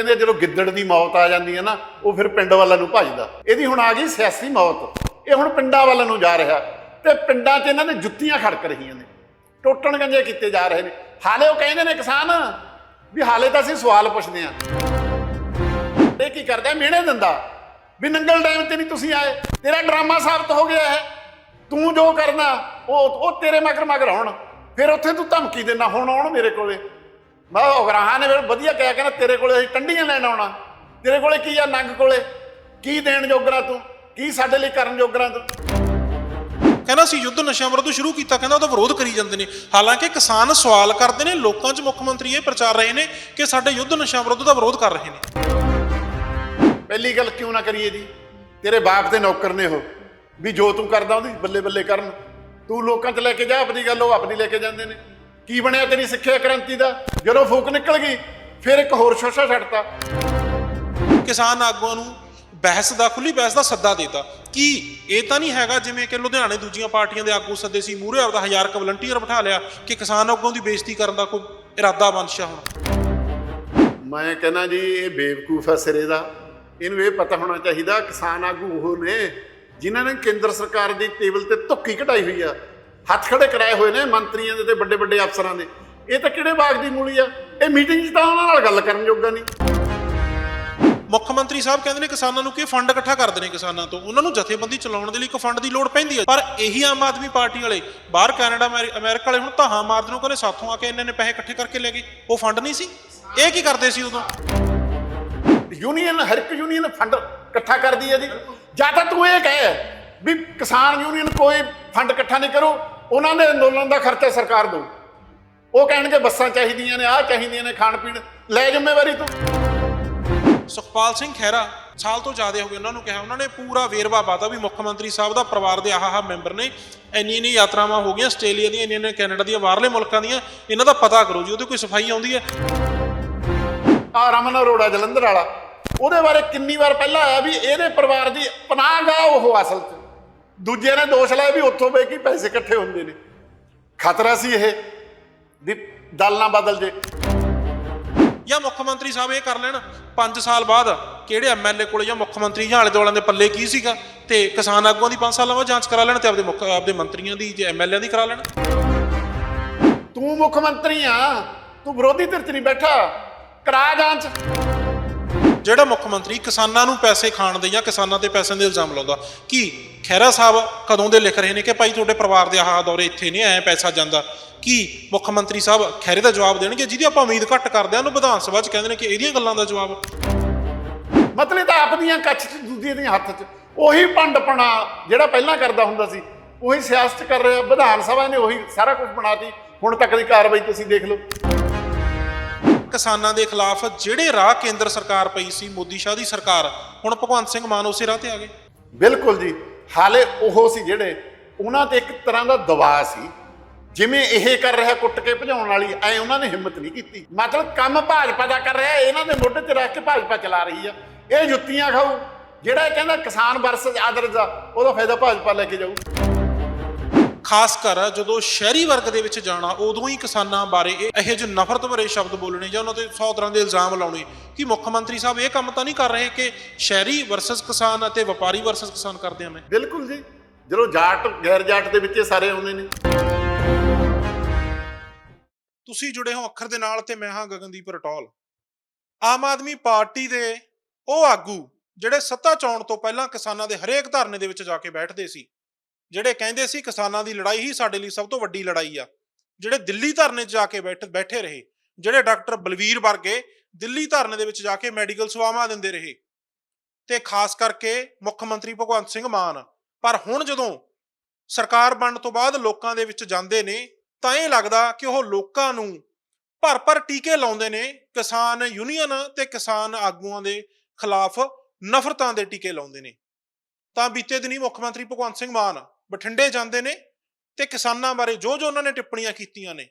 ਕਹਿੰਦੇ ਜਦੋਂ ਗਿੱਦੜ ਦੀ ਮੌਤ ਆ ਜਾਂਦੀ ਹੈ ਨਾ, ਉਹ ਫਿਰ ਪਿੰਡ ਵੱਲ ਨੂੰ ਭੱਜਦਾ। ਇਹਦੀ ਹੁਣ ਆ ਗਈ ਸਿਆਸੀ ਮੌਤ। ਇਹ ਹੁਣ ਪਿੰਡਾਂ ਵੱਲ ਨੂੰ ਜਾ ਰਿਹਾ। ਤੇ ਪਿੰਡਾਂ 'ਚ ਇਹਨਾਂ ਦੇ ਜੁੱਤੀਆਂ ਖੜਕ ਰਹੀਆਂ ਨੇ। ਟੁੱਟਣ ਗੰਜੇ ਕੀਤੇ ਜਾ ਰਹੇ ਨੇ। ਹਾਲੇ ਉਹ ਕਹਿੰਦੇ ਨੇ ਕਿਸਾਨ ਵੀ ਹਾਲੇ ਤਾਂ ਅਸੀਂ ਸਵਾਲ ਪੁੱਛਦੇ ਆਂ ਇਹ ਕੀ ਕਰਦਾ? ਮਿਹਣੇ ਦਿੰਦਾ। ਵੀ ਨੰਗਲ ਡੈਮ ਤੇ ਨਹੀਂ ਤੁਸੀਂ ਆਏ। ਤੇਰਾ ਡਰਾਮਾ ਸਾਬਤ ਹੋ ਗਿਆ ਹੈ। ਤੂੰ ਜੋ ਕਰਨਾ, ਉਹ ਉਹ ਤੇਰੇ ਮਗਰ ਮਗਰ ਹੋਣ ਫਿਰ ਉੱਥੇ ਤੂੰ ਧਮਕੀ ਦੇਣਾ, ਹੁਣ ਆਉਣ ਮੇਰੇ ਕੋਲੇ। ਮੈਂ ਉਗਰਾਹਾਂ ਨੇ ਫਿਰ ਵਧੀਆ ਕਿਹਾ ਕਹਿੰਦਾ ਤੇਰੇ ਕੋਲੇ ਅਸੀਂ ਟੰਡੀਆਂ ਲੈਣ ਆਉਣਾ। ਤੇਰੇ ਕੋਲੇ ਕੀ ਆ ਨੰਗ ਕੋਲੇ? ਕੀ ਦੇਣ ਜੋਗਰਾ ਤੂੰ? ਕੀ ਸਾਡੇ ਲਈ ਕਰਨ ਜੋਗਰਾ ਤੂੰ? ਕਹਿੰਦਾ ਸੀ ਯੁੱਧ ਨਸ਼ਿਆਂ ਵਿਰੁੱਧ ਸ਼ੁਰੂ ਕੀਤਾ ਕਹਿੰਦਾ ਉਹਦਾ ਵਿਰੋਧ ਕਰੀ ਜਾਂਦੇ ਨੇ। ਹਾਲਾਂਕਿ ਕਿਸਾਨ ਸਵਾਲ ਕਰਦੇ ਨੇ ਲੋਕਾਂ 'ਚ ਮੁੱਖ ਮੰਤਰੀ ਇਹ ਪ੍ਰਚਾਰ ਰਹੇ ਨੇ ਕਿ ਸਾਡੇ ਯੁੱਧ ਨਸ਼ਿਆਂ ਵਿਰੁੱਧ ਦਾ ਵਿਰੋਧ ਕਰ ਰਹੇ ਨੇ। ਪਹਿਲੀ ਗੱਲ ਕਿਉਂ ਨਾ ਕਰੀਏ ਜੀ? ਤੇਰੇ ਬਾਪ ਦੇ ਨੌਕਰ ਨੇ ਉਹ। ਵੀ ਜੋ ਤੂੰ ਕਰਦਾ ਉਹਦੀ ਬੱਲੇ ਬੱਲੇ ਕਰਨ। ਤੂੰ ਲੋਕਾਂ 'ਚ ਲੈ ਕੇ ਜਾ ਆਪਣੀ ਗੱਲ ਉਹ ਆਪਣੀ ਲੈ ਕੇ ਜਾਂਦੇ ਨੇ। ਕੀ ਬਣਿਆ ਤੇਰੀ ਸਿੱਖਿਆ ਕ੍ਰਾਂਤੀ ਦਾ? ਜਦੋਂ ਫੂਕ ਨਿਕਲ ਗਈ ਫਿਰ ਇੱਕ ਹੋਰ ਸ਼ੋਸ਼ਾ ਛੱਡਤਾ। ਕਿਸਾਨ ਆਗੂਆਂ ਨੂੰ ਬਹਿਸ ਦਾ ਖੁੱਲੀ ਬਹਿਸ ਦਾ ਸੱਦਾ ਦੇਤਾ। ਕੀ ਇਹ ਤਾਂ ਨਹੀਂ ਹੈਗਾ ਜਿਵੇਂ ਕਿ ਲੁਧਿਆਣੇ ਦੂਜੀਆਂ ਪਾਰਟੀਆਂ ਦੇ ਆਗੂ ਸੱਦੇ ਸੀ ਮੂਹਰੇ ਆਪਦਾ ਹਜ਼ਾਰ ਕ ਵਲੰਟੀਅਰ ਬਿਠਾ ਲਿਆ ਕਿ ਕਿਸਾਨ ਆਗੂਆਂ ਦੀ ਬੇਇੱਜ਼ਤੀ ਕਰਨ ਦਾ ਕੋਈ ਇਰਾਦਾ ਮਨਸ਼ਾ ਹੁਣ। ਮੈਂ ਕਹਿੰਦਾ ਜੀ ਇਹ ਬੇਵਕੂਫ ਹੈ ਸਿਰੇ ਦਾ। ਇਹਨੂੰ ਇਹ ਪਤਾ ਹੋਣਾ ਚਾਹੀਦਾ ਕਿਸਾਨ ਆਗੂ ਉਹ ਨੇ ਜਿਨ੍ਹਾਂ ਨੇ ਕੇਂਦਰ ਸਰਕਾਰ ਦੀ ਟੇਬਲ ਤੇ ਧੁੱਕੀ ਘਟਾਈ ਹੋਈ ਆ। ਹੱਥ ਖੜੇ ਕਰਾਏ ਹੋਏ ਨੇ ਮੰਤਰੀਆਂ ਦੇ ਤੇ ਵੱਡੇ ਵੱਡੇ ਅਫਸਰਾਂ ਦੇ। ਇਹ ਤਾਂ ਕਿਹੜੇ ਬਾਗ ਦੀ ਮੂਲੀ ਆ? ਇਹ ਮੀਟਿੰਗ 'ਚ ਤਾਂ ਉਹਨਾਂ ਨਾਲ ਗੱਲ ਕਰਨ ਜੋਗਾ ਨਹੀਂ। ਮੁੱਖ ਮੰਤਰੀ ਸਾਹਿਬ ਕਹਿੰਦੇ ਨੇ ਕਿਸਾਨਾਂ ਨੂੰ ਕਿ ਫੰਡ ਇਕੱਠਾ ਕਰਦੇ ਨੇ ਕਿਸਾਨਾਂ ਤੋਂ। ਉਹਨਾਂ ਨੂੰ ਜਥੇਬੰਦੀ ਚਲਾਉਣ ਦੇ ਲਈ ਇੱਕ ਫੰਡ ਦੀ ਲੋੜ ਪੈਂਦੀ ਹੈ। ਪਰ ਇਹੀ ਆਮ ਆਦਮੀ ਪਾਰਟੀ ਵਾਲੇ ਬਾਹਰ ਕੈਨੇਡਾ ਅਮੈਰੀ- ਅਮਰੀਕਾ ਵਾਲੇ ਹੁਣ ਧਾਹਾਂ ਮਾਰਦੇ ਨੂੰ ਕਹਿੰਦੇ ਸਾਥੋਂ ਆ ਕੇ ਇੰਨੇ ਨੇ ਪੈਸੇ ਇਕੱਠੇ ਕਰਕੇ ਲੈ ਗਏ। ਉਹ ਫੰਡ ਨਹੀਂ ਸੀ। ਇਹ ਕੀ ਕਰਦੇ ਸੀ ਉਦੋਂ? ਯੂਨੀਅਨ ਹਰ ਇੱਕ ਯੂਨੀਅਨ ਫੰਡ ਇਕੱਠਾ ਕਰਦੀ ਹੈ ਜੀ। ਜਾਂ ਤਾਂ ਤੂੰ ਇਹ ਕਹੇ ਵੀ ਕਿਸਾਨ ਯੂਨੀਅਨ ਕੋਈ ਫੰਡ ਇਕੱਠਾ ਨਹੀਂ ਕਰੂ ਉਹਨਾਂ ਦੇ ਅੰਦੋਲਨ ਦਾ ਖਰਚਾ ਸਰਕਾਰ ਦਊ। ਉਹ ਕਹਿਣਗੇ ਬੱਸਾਂ ਚਾਹੀਦੀਆਂ ਨੇ ਆਹ ਚਾਹੀਦੀਆਂ ਨੇ ਖਾਣ ਪੀਣ ਲੈ ਜ਼ਿੰਮੇਵਾਰੀ ਤੂੰ। ਸੁਖਪਾਲ ਸਿੰਘ ਖਹਿਰਾ ਸਾਲ ਤੋਂ ਜ਼ਿਆਦਾ ਹੋ ਗਏ ਉਹਨਾਂ ਨੂੰ ਕਿਹਾ। ਉਹਨਾਂ ਨੇ ਪੂਰਾ ਵੇਰਵਾ ਪਾਤਾ ਵੀ ਮੁੱਖ ਮੰਤਰੀ ਸਾਹਿਬ ਦਾ ਪਰਿਵਾਰ ਦੇ ਆਹ ਮੈਂਬਰ ਨੇ। ਇੰਨੀ ਇੰਨੀ ਯਾਤਰਾਵਾਂ ਹੋ ਗਈਆਂ ਆਸਟ੍ਰੇਲੀਆ ਦੀਆਂ ਇੰਨੀਆਂ ਇੰਨੀਆਂ ਕੈਨੇਡਾ ਦੀਆਂ ਬਾਹਰਲੇ ਮੁਲਕਾਂ ਦੀਆਂ। ਇਹਨਾਂ ਦਾ ਪਤਾ ਕਰੋ ਜੀ ਉਹਦੇ ਕੋਈ ਸਫ਼ਾਈ ਆਉਂਦੀ ਹੈ? ਆ ਰਮਨ ਅਰੋੜਾ ਜਲੰਧਰ ਵਾਲਾ ਉਹਦੇ ਬਾਰੇ ਕਿੰਨੀ ਵਾਰ ਪਹਿਲਾਂ ਆਇਆ ਵੀ ਇਹਦੇ ਪਰਿਵਾਰ ਦੀ ਪਨਾਹਗਾ ਉਹ ਅਸਲ 'ਚ। ਦੂਜੇ ਨੇ ਦੋਸ਼ ਲਾਇਆ ਵੀ ਉੱਥੋਂ ਬੇ ਕੀ ਪੈਸੇ ਇਕੱਠੇ ਹੁੰਦੇ ਨੇ। ਖਤਰਾ ਸੀ ਇਹ ਵੀ ਦਲ ਨਾ ਬਦਲ ਜੇ। ਜਾਂ ਮੁੱਖ ਮੰਤਰੀ ਸਾਹਿਬ ਇਹ ਕਰ ਲੈਣ 5 ਸਾਲ ਬਾਅਦ ਕਿਹੜੇ ਐਮਐਲਏ ਕੋਲੇ ਜਾਂ ਮੁੱਖ ਮੰਤਰੀ ਜਾਂ ਆਲੇ ਦੁਆਲਿਆਂ ਦੇ ਪੱਲੇ ਕੀ ਸੀਗਾ ਤੇ ਕਿਸਾਨ ਆਗੂਆਂ ਦੀ 5 ਸਾਲਾਂ ਬਾਅਦ ਜਾਂਚ ਕਰਾ ਲੈਣ ਤੇ ਆਪਦੇ ਮੁੱਖ ਆਪਦੇ ਮੰਤਰੀਆਂ ਦੀ ਜੇ ਐਮਐਲਏ ਦੀ ਕਰਾ ਲੈਣ? ਤੂੰ ਮੁੱਖ ਮੰਤਰੀ ਆ ਤੂੰ ਵਿਰੋਧੀ ਧਿਰ 'ਚ ਨਹੀਂ ਬੈਠਾ ਕਰਾ ਜਾਂਚ। ਜਿਹੜਾ ਮੁੱਖ ਮੰਤਰੀ ਕਿਸਾਨਾਂ ਨੂੰ ਪੈਸੇ ਖਾਣ ਦੇ ਜਾਂ ਕਿਸਾਨਾਂ ਤੇ ਪੈਸਿਆਂ ਦੇ ਇਲਜ਼ਾਮ ਲਾਉਂਦਾ ਕੀ ਖਹਿਰਾ ਸਾਹਿਬ ਕਦੋਂ ਦੇ ਲਿਖ ਰਹੇ ਨੇ ਕਿ ਭਾਈ ਤੁਹਾਡੇ ਪਰਿਵਾਰ ਦੇ ਆਹ ਦੌਰੇ ਇੱਥੇ ਨਹੀਂ ਐ ਪੈਸਾ ਜਾਂਦਾ। ਕੀ ਮੁੱਖ ਮੰਤਰੀ ਸਾਹਿਬ ਖਹਿਰੇ ਦਾ ਜਵਾਬ ਦੇਣਗੇ? ਜਿਹਦੀ ਆਪਾਂ ਉਮੀਦ ਘੱਟ ਕਰਦੇ ਹਾਂ ਉਹਨੂੰ ਵਿਧਾਨ ਸਭਾ 'ਚ ਕਹਿੰਦੇ ਨੇ ਕਿ ਇਹਦੀਆਂ ਗੱਲਾਂ ਦਾ ਜਵਾਬ। ਮਤਲਬ ਤਾਂ ਆਪਣੀਆਂ ਕੱਛ 'ਚ ਦੂਜੇ ਦੀਆਂ ਹੱਥ 'ਚ। ਉਹੀ ਭੰਡਪਣਾ ਜਿਹੜਾ ਪਹਿਲਾਂ ਕਰਦਾ ਹੁੰਦਾ ਸੀ ਉਹੀ ਸਿਆਸਤ ਕਰ ਰਿਹਾ ਵਿਧਾਨ ਸਭਾ ਨੇ ਉਹੀ ਸਾਰਾ ਕੁਝ ਬਣਾਤੀ ਹੁਣ ਤੱਕ ਦੀ ਕਾਰਵਾਈ ਤੁਸੀਂ ਦੇਖ ਲਓ। ਕਿਸਾਨਾਂ ਦੇ ਖਿਲਾਫ ਜਿਹੜੇ ਰਾਹ ਕੇਂਦਰ ਸਰਕਾਰ ਪਈ ਸੀ ਮੋਦੀ ਸ਼ਾਹ ਦੀ ਸਰਕਾਰ ਹੁਣ ਭਗਵੰਤ ਸਿੰਘ ਮਾਨ ਉਸੇ ਰਾਹ ਤੇ ਆ ਗਏ। ਬਿਲਕੁਲ ਜੀ। ਹਾਲੇ ਉਹ ਸੀ ਜਿਹੜੇ ਉਹਨਾਂ ਤੇ ਇੱਕ ਤਰ੍ਹਾਂ ਦਾ ਦਬਾਅ ਸੀ। ਜਿਵੇਂ ਇਹ ਕਰ ਰਿਹਾ ਕੁੱਟ ਕੇ ਭਜਾਉਣ ਵਾਲੀ, ਐ ਉਹਨਾਂ ਨੇ ਹਿੰਮਤ ਨਹੀਂ ਕੀਤੀ। ਮਤਲਬ ਕੰਮ ਭਾਜਪਾ ਦਾ ਕਰ ਰਿਹਾ, ਇਹਨਾਂ ਦੇ ਮੋਢੇ ਤੇ ਰੱਖ ਕੇ ਭਾਜਪਾ ਚਲਾ ਰਹੀ ਆ। ਇਹ ਜੁੱਤੀਆਂ ਖਾਊ। ਜਿਹੜਾ ਇਹ ਕਹਿੰਦਾ ਕਿਸਾਨ ਵਰਸਸ ਆਦਰਜ ਆ ਉਹਦਾ ਫਾਇਦਾ ਭਾਜਪਾ ਲੈ ਕੇ ਜਾਊ। ਖਾਸ ਕਰ ਜਦੋਂ ਸ਼ਹਿਰੀ ਵਰਗ ਦੇ ਵਿੱਚ ਜਾਣਾ ਉਦੋਂ ਹੀ ਕਿਸਾਨਾਂ ਬਾਰੇ ਇਹ ਇਹੋ ਜਿਹੇ ਨਫ਼ਰਤ ਭਰੇ ਸ਼ਬਦ ਬੋਲਣੇ ਜਾਂ ਉਹਨਾਂ ਤੇ 100 ਤਰ੍ਹਾਂ ਦੇ ਇਲਜ਼ਾਮ ਲਾਉਣੇ ਕਿ ਮੁੱਖ ਮੰਤਰੀ ਸਾਹਿਬ ਇਹ ਕੰਮ ਤਾਂ ਨਹੀਂ ਕਰ ਰਹੇ ਕਿ ਸ਼ਹਿਰੀ ਵਰਸਸ ਕਿਸਾਨ ਅਤੇ ਵਪਾਰੀ ਵਰਸਸ ਕਿਸਾਨ ਕਰਦੇ ਆ ਮੈਂ? ਬਿਲਕੁਲ ਜੀ। ਜਦੋਂ ਜਾਟ ਗੈਰ ਜਾਟ ਦੇ ਵਿੱਚ ਇਹ ਸਾਰੇ ਆਉਂਦੇ ਨੇ। ਤੁਸੀਂ ਜੁੜੇ ਹੋ ਅੱਖਰ ਦੇ ਨਾਲ ਤੇ ਮੈਂ ਹਾਂ ਗਗਨਦੀਪ ਰਟੌਲ। ਆਮ ਆਦਮੀ ਪਾਰਟੀ ਦੇ ਉਹ ਆਗੂ ਜਿਹੜੇ ਸੱਤਾ ਚੌਣ ਤੋਂ ਪਹਿਲਾਂ ਕਿਸਾਨਾਂ ਦੇ ਹਰੇਕ ਧਰਨੇ ਦੇ ਵਿੱਚ ਜਾ ਕੇ ਬੈਠਦੇ ਸੀ। ਜਿਹੜੇ ਕਹਿੰਦੇ ਸੀ ਕਿਸਾਨਾਂ ਦੀ ਲੜਾਈ ਹੀ ਸਾਡੇ ਲਈ ਸਭ ਤੋਂ ਵੱਡੀ ਲੜਾਈ ਆ, ਜਿਹੜੇ ਦਿੱਲੀ ਧਰਨੇ 'ਚ ਜਾ ਕੇ ਬੈਠ, ਬੈਠੇ ਰਹੇ, ਜਿਹੜੇ ਡਾਕਟਰ ਬਲਵੀਰ ਵਰਗੇ ਦਿੱਲੀ ਧਰਨੇ ਦੇ ਵਿੱਚ ਜਾ ਕੇ ਮੈਡੀਕਲ ਸੇਵਾਵਾਂ ਦਿੰਦੇ ਰਹੇ ਤੇ ਖਾਸ ਕਰਕੇ ਮੁੱਖ ਮੰਤਰੀ ਭਗਵੰਤ ਸਿੰਘ ਮਾਨ, ਪਰ ਹੁਣ ਜਦੋਂ ਸਰਕਾਰ ਬਣਨ ਤੋਂ ਬਾਅਦ ਲੋਕਾਂ ਦੇ ਵਿੱਚ ਜਾਂਦੇ ਨੇ, ਤਾਂ ਇਹ ਲੱਗਦਾ ਕਿ ਉਹ ਲੋਕਾਂ ਨੂੰ ਭਰ ਭਰ ਟੀਕੇ ਲਾਉਂਦੇ ਨੇ, ਕਿਸਾਨ ਯੂਨੀਅਨ ਤੇ ਕਿਸਾਨ ਆਗੂਆਂ ਦੇ ਖਿਲਾਫ ਨਫ਼ਰਤਾਂ ਦੇ ਟੀਕੇ ਲਾਉਂਦੇ ਨੇ। ਤਾਂ ਬੀਤੇ ਦਿਨੀ ਮੁੱਖ ਮੰਤਰੀ ਭਗਵੰਤ ਸਿੰਘ ਮਾਨ ਬਠਿੰਡੇ ਜਾਂਦੇ ਨੇ ਤੇ ਕਿਸਾਨਾਂ ਬਾਰੇ ਜੋ ਜੋ ਉਹਨਾਂ ਨੇ ਟਿੱਪਣੀਆਂ ਕੀਤੀਆਂ ਨੇ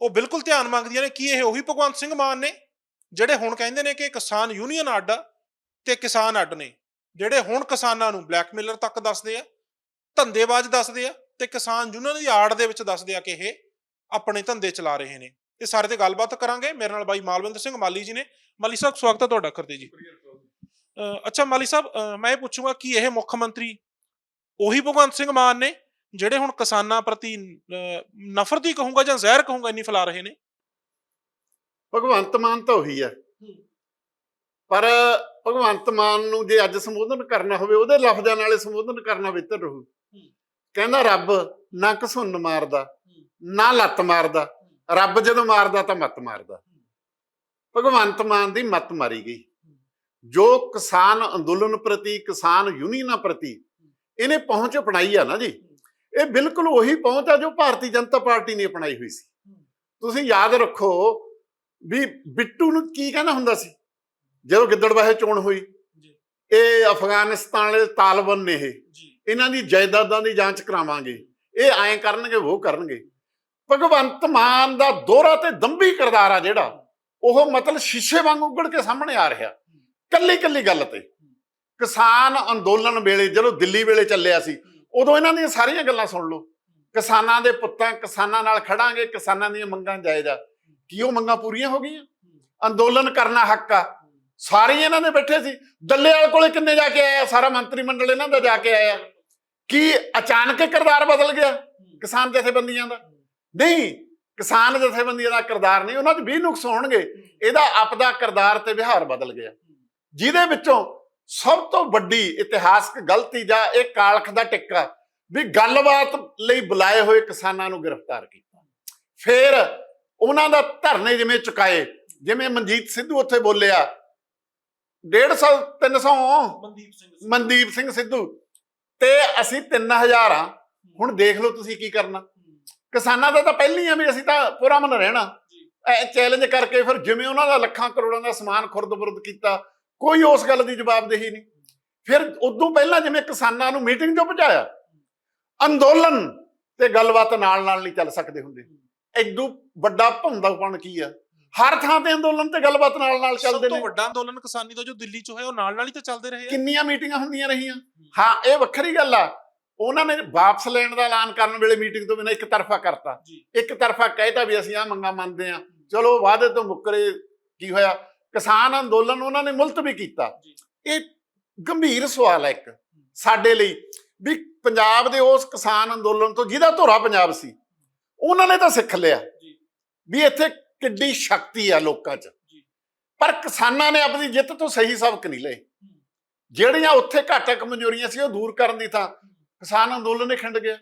ਉਹ ਬਿਲਕੁਲ ਧਿਆਨ ਮੰਗਦੀਆਂ ਨੇ ਕੀ ਇਹ ਉਹੀ ਭਗਵੰਤ ਸਿੰਘ ਮਾਨ ਨੇ ਜਿਹੜੇ ਹੁਣ ਕਹਿੰਦੇ ਨੇ ਕਿ ਕਿਸਾਨ ਯੂਨੀਅਨ ਅੱਡ ਤੇ ਕਿਸਾਨ ਅੱਡ ਨੇ ਜਿਹੜੇ ਹੁਣ ਕਿਸਾਨਾਂ ਨੂੰ ਬਲੈਕਮੇਲਰ ਤੱਕ ਦੱਸਦੇ ਆ ਧੰਦੇਬਾਜ਼ ਦੱਸਦੇ ਆ ਤੇ ਕਿਸਾਨ ਯੂਨੀਅਨ ਦੀ ਆੜ ਦੇ ਵਿੱਚ ਦੱਸਦੇ ਆ ਕਿ ਇਹ ਆਪਣੇ ਧੰਦੇ ਚਲਾ ਰਹੇ ਨੇ। ਇਹ ਸਾਰੇ ਤੇ ਗੱਲਬਾਤ ਕਰਾਂਗੇ। ਮੇਰੇ ਨਾਲ ਬਾਈ ਮਾਲਵਿੰਦਰ ਸਿੰਘ ਮਾਲੀ ਜੀ ਨੇ। ਮਾਲੀ ਸਾਹਿਬ ਸਵਾਗਤ ਹੈ ਤੁਹਾਡਾ ਕਰਦੇ ਜੀ। ਅੱਛਾ ਮਾਲੀ ਸਾਹਿਬ ਮੈਂ ਇਹ ਪੁੱਛੂੰਗਾ ਕਿ ਇਹ ਮੁੱਖ ਮੰਤਰੀ ਉਹੀ ਭਗਵੰਤ ਸਿੰਘ ਮਾਨ ਨੇ ਜਿਹੜੇ ਹੁਣ ਕਿਸਾਨਾਂ ਪ੍ਰਤੀ ਨਫ਼ਰਤ ਹੀ ਕਹੂੰਗਾ ਜਾਂ ਜ਼ਹਿਰ ਕਹੂੰਗਾ ਇੰਨੀ ਫੈਲਾ ਰਹੇ ਨੇ। ਭਗਵੰਤ ਮਾਨ ਤਾਂ ਉਹੀ ਹੈ। ਪਰ ਭਗਵੰਤ ਮਾਨ ਨੂੰ ਜੇ ਅੱਜ ਸੰਬੋਧਨ ਕਰਨਾ ਹੋਵੇ ਉਹਦੇ ਲਫ਼ਜ਼ਾਂ ਨਾਲੇ ਸੰਬੋਧਨ ਕਰਨਾ ਬਿਹਤਰ ਰਹੂ ਕਹਿੰਦਾ ਰੱਬ ਨਾ ਘਸੁੰਨ ਮਾਰਦਾ ਨਾ ਲੱਤ ਮਾਰਦਾ ਰੱਬ ਜਦੋਂ ਮਾਰਦਾ ਤਾਂ ਮੱਤ ਮਾਰਦਾ। ਭਗਵੰਤ ਮਾਨ ਦੀ ਮੱਤ ਮਾਰੀ ਗਈ। ਜੋ ਕਿਸਾਨ ਅੰਦੋਲਨ ਪ੍ਰਤੀ ਕਿਸਾਨ ਯੂਨੀਅਨਾਂ ਪ੍ਰਤੀ ਇਹਨੇ ਪਹੁੰਚ ਅਪਣਾਈ ਆ ਨਾ ਜੀ। ਇਹ ਬਿਲਕੁਲ ਉਹੀ ਪਹੁੰਚ ਆ ਜੋ ਭਾਰਤੀ ਜਨਤਾ ਪਾਰਟੀ ਨੇ ਅਪਣਾਈ ਹੋਈ ਸੀ। ਤੁਸੀਂ ਯਾਦ ਰੱਖੋ ਵੀ ਬਿੱਟੂ ਨੂੰ ਕੀ ਕਹਿੰਦਾ ਹੁੰਦਾ ਸੀ? ਜਦੋਂ ਗਿੱਦੜਬਾਹੇ ਚੋਣ ਹੋਈ। ਇਹ ਅਫਗਾਨਿਸਤਾਨ ਵਾਲੇ ਤਾਲਿਬਾਨ ਨੇ ਇਹ। ਇਹਨਾਂ ਦੀ ਜਾਇਦਾਦਾਂ ਦੀ ਜਾਂਚ ਕਰਾਵਾਂਗੇ। ਇਹ ਐਂ ਕਰਨਗੇ ਉਹ ਕਰਨਗੇ। ਭਗਵੰਤ ਮਾਨ ਦਾ ਦੋਹਰਾ ਤੇ ਦੰਭੀ ਕਿਰਦਾਰ ਆ ਜਿਹੜਾ। ਉਹ ਮਤਲਬ ਸ਼ੀਸ਼ੇ ਵਾਂਗ ਉਗੜ ਕੇ ਸਾਹਮਣੇ ਆ ਰਿਹਾ। ਕੱਲੀ ਕੱਲੀ ਗੱਲ ਤੇ। ਕਿਸਾਨ ਅੰਦੋਲਨ ਵੇਲੇ ਜਦੋਂ ਦਿੱਲੀ ਵੇਲੇ ਚੱਲਿਆ ਸੀ, ਉਦੋਂ ਇਹਨਾਂ ਦੀਆਂ ਸਾਰੀਆਂ ਗੱਲਾਂ ਸੁਣ ਲਓ। ਕਿਸਾਨਾਂ ਦੇ ਪੁੱਤਾਂ ਕਿਸਾਨਾਂ ਨਾਲ ਖੜਾਂਗੇ, ਕਿਸਾਨਾਂ ਦੀਆਂ ਮੰਗਾਂ ਜਾਇਜ਼ਾ ਕੀ ਉਹ ਮੰਗਾਂ ਪੂਰੀਆਂ ਹੋ ਗਈਆਂ? ਅੰਦੋਲਨ ਕਰਨਾ ਹੱਕ ਆ। ਸਾਰੇ ਇਹਨਾਂ ਦੇ ਬੈਠੇ ਸੀ। ਦੱਲੇਵਾਲ ਕੋਲੇ ਕਿੰਨੇ ਜਾ ਕੇ ਆਇਆ ਸਾਰਾ ਮੰਤਰੀ ਮੰਡਲ ਇਹਨਾਂ ਦਾ ਜਾ ਕੇ ਆਇਆ। ਕੀ ਅਚਾਨਕ ਕਿਰਦਾਰ ਬਦਲ ਗਿਆ ਕਿਸਾਨ ਜਥੇਬੰਦੀਆਂ ਦਾ? ਨਹੀਂ, ਕਿਸਾਨ ਜਥੇਬੰਦੀਆਂ ਦਾ ਕਿਰਦਾਰ ਨਹੀਂ, ਉਹਨਾਂ 'ਚ ਵੀ ਨੁਕਸ ਹੋਣਗੇ। ਇਹਦਾ ਆਪਦਾ ਕਿਰਦਾਰ ਤੇ ਵਿਹਾਰ ਬਦਲ ਗਿਆ। ਜਿਹਦੇ ਵਿੱਚੋਂ ਸਭ ਤੋਂ ਵੱਡੀ ਇਤਿਹਾਸਕ ਗਲਤੀ ਜਾਂ ਇਹ ਕਾਲਖ ਦਾ ਟਿੱਕਾ ਵੀ ਗੱਲਬਾਤ ਲਈ ਬੁਲਾਏ ਹੋਏ ਕਿਸਾਨਾਂ ਨੂੰ ਗ੍ਰਿਫਤਾਰ ਕੀਤਾ। ਫਿਰ ਉਹਨਾਂ ਦਾ ਧਰਨੇ ਜਿਵੇਂ ਚੁਕਾਏ ਜਿਵੇਂ ਮਨਜੀਤ ਸਿੱਧੂ ਉੱਥੇ ਬੋਲਿਆ 150 300 ਮਨਦੀਪ ਸਿੰਘ ਮਨਦੀਪ ਸਿੰਘ ਸਿੱਧੂ। ਤੇ ਅਸੀਂ 3000 ਆ ਹੁਣ ਦੇਖ ਲਓ ਤੁਸੀਂ ਕੀ ਕਰਨਾ। ਕਿਸਾਨਾਂ ਦਾ ਤਾਂ ਪਹਿਲੀ ਆ ਵੀ ਅਸੀਂ ਤਾਂ ਪੂਰਾ ਮਨ ਰਹਿਣਾ ਇਹ ਚੈਲੰਜ ਕਰਕੇ ਫਿਰ ਜਿਵੇਂ ਉਹਨਾਂ ਦਾ ਲੱਖਾਂ ਕਰੋੜਾਂ ਦਾ ਸਮਾਨ ਖੁਰਦ-ਬੁਰਦ ਕੀਤਾ ਕੋਈ ਉਸ ਗੱਲ ਦੀ ਜਵਾਬਦੇਹੀ ਨਹੀਂ। ਫਿਰ ਉਦੋਂ ਪਹਿਲਾਂ ਜਿਵੇਂ ਕਿਸਾਨਾਂ ਨੂੰ ਮੀਟਿੰਗ 'ਚੋਂ ਭਜਾਇਆ ਅੰਦੋਲਨ ਤੇ ਗੱਲਬਾਤ ਨਾਲ-ਨਾਲ ਨਹੀਂ ਚੱਲ ਸਕਦੇ ਹੁੰਦੇ। ਐਡੂ ਵੱਡਾ ਭੰਦਾਪਣ ਕੀ ਆ? ਹਰ ਥਾਂ ਤੇ ਅੰਦੋਲਨ ਤੇ ਗੱਲਬਾਤ ਨਾਲ-ਨਾਲ ਸਭ ਚੱਲਦੇ ਤੋਂ ਨੇ। ਵੱਡਾ ਅੰਦੋਲਨ ਕਿਸਾਨੀ ਦਾ ਜੋ ਦਿੱਲੀ 'ਚ ਹੋਇਆ ਉਹ ਨਾਲ ਨਾਲ ਹੀ ਤਾਂ ਚੱਲਦੇ ਰਹੇ ਆ। ਕਿੰਨੀਆਂ ਮੀਟਿੰਗਾਂ ਹੁੰਦੀਆਂ ਰਹੀਆਂ? ਹਾਂ ਇਹ ਵੱਖਰੀ ਗੱਲ ਆ। ਉਹਨਾਂ ਨੇ ਵਾਪਸ ਲੈਣ ਦਾ ਐਲਾਨ ਕਰਨ ਵੇਲੇ ਮੀਟਿੰਗ ਤੋਂ ਬਿਨਾਂ ਇੱਕ ਤਰਫਾ ਕਰਤਾ। ਇੱਕ ਤਰਫਾ ਕਹਿਤਾ ਵੀ ਅਸੀਂ ਆ ਮੰਗਾਂ ਮੰਨਦੇ ਆ ਚਲੋ ਵਾਅਦੇ ਤੋਂ ਮੁੱਕਰੇ ਕੀ ਹੋਇਆ? ਕਿਸਾਨ ਅੰਦੋਲਨ ਉਹਨਾਂ ਨੇ ਮੁਲਤਵੀ ਕੀਤਾ। ਇਹ ਗੰਭੀਰ ਸਵਾਲ ਹੈ ਇੱਕ। ਸਾਡੇ ਲਈ ਵੀ ਪੰਜਾਬ ਦੇ ਉਸ ਕਿਸਾਨ ਅੰਦੋਲਨ ਤੋਂ ਜਿਹਦਾ ਧੁਰਾ ਪੰਜਾਬ ਸੀ ਉਹਨਾਂ ਨੇ ਤਾਂ ਸਿੱਖ ਲਿਆ। ਵੀ ਇੱਥੇ ਕਿੱਡੀ ਸ਼ਕਤੀ ਆ ਲੋਕਾਂ 'ਚ। ਪਰ ਕਿਸਾਨਾਂ ਨੇ ਆਪਣੀ ਜਿੱਤ ਤੋਂ ਸਹੀ ਸਬਕ ਨਹੀਂ ਲਏ। ਜਿਹੜੀਆਂ ਉੱਥੇ ਘਾਟਾ ਕਮਜ਼ੋਰੀਆਂ ਸੀ ਉਹ ਦੂਰ ਕਰਨ ਦੀ ਤਾਂ ਕਿਸਾਨ ਅੰਦੋਲਨ ਨੇ ਖਿੰਡ ਗਿਆ।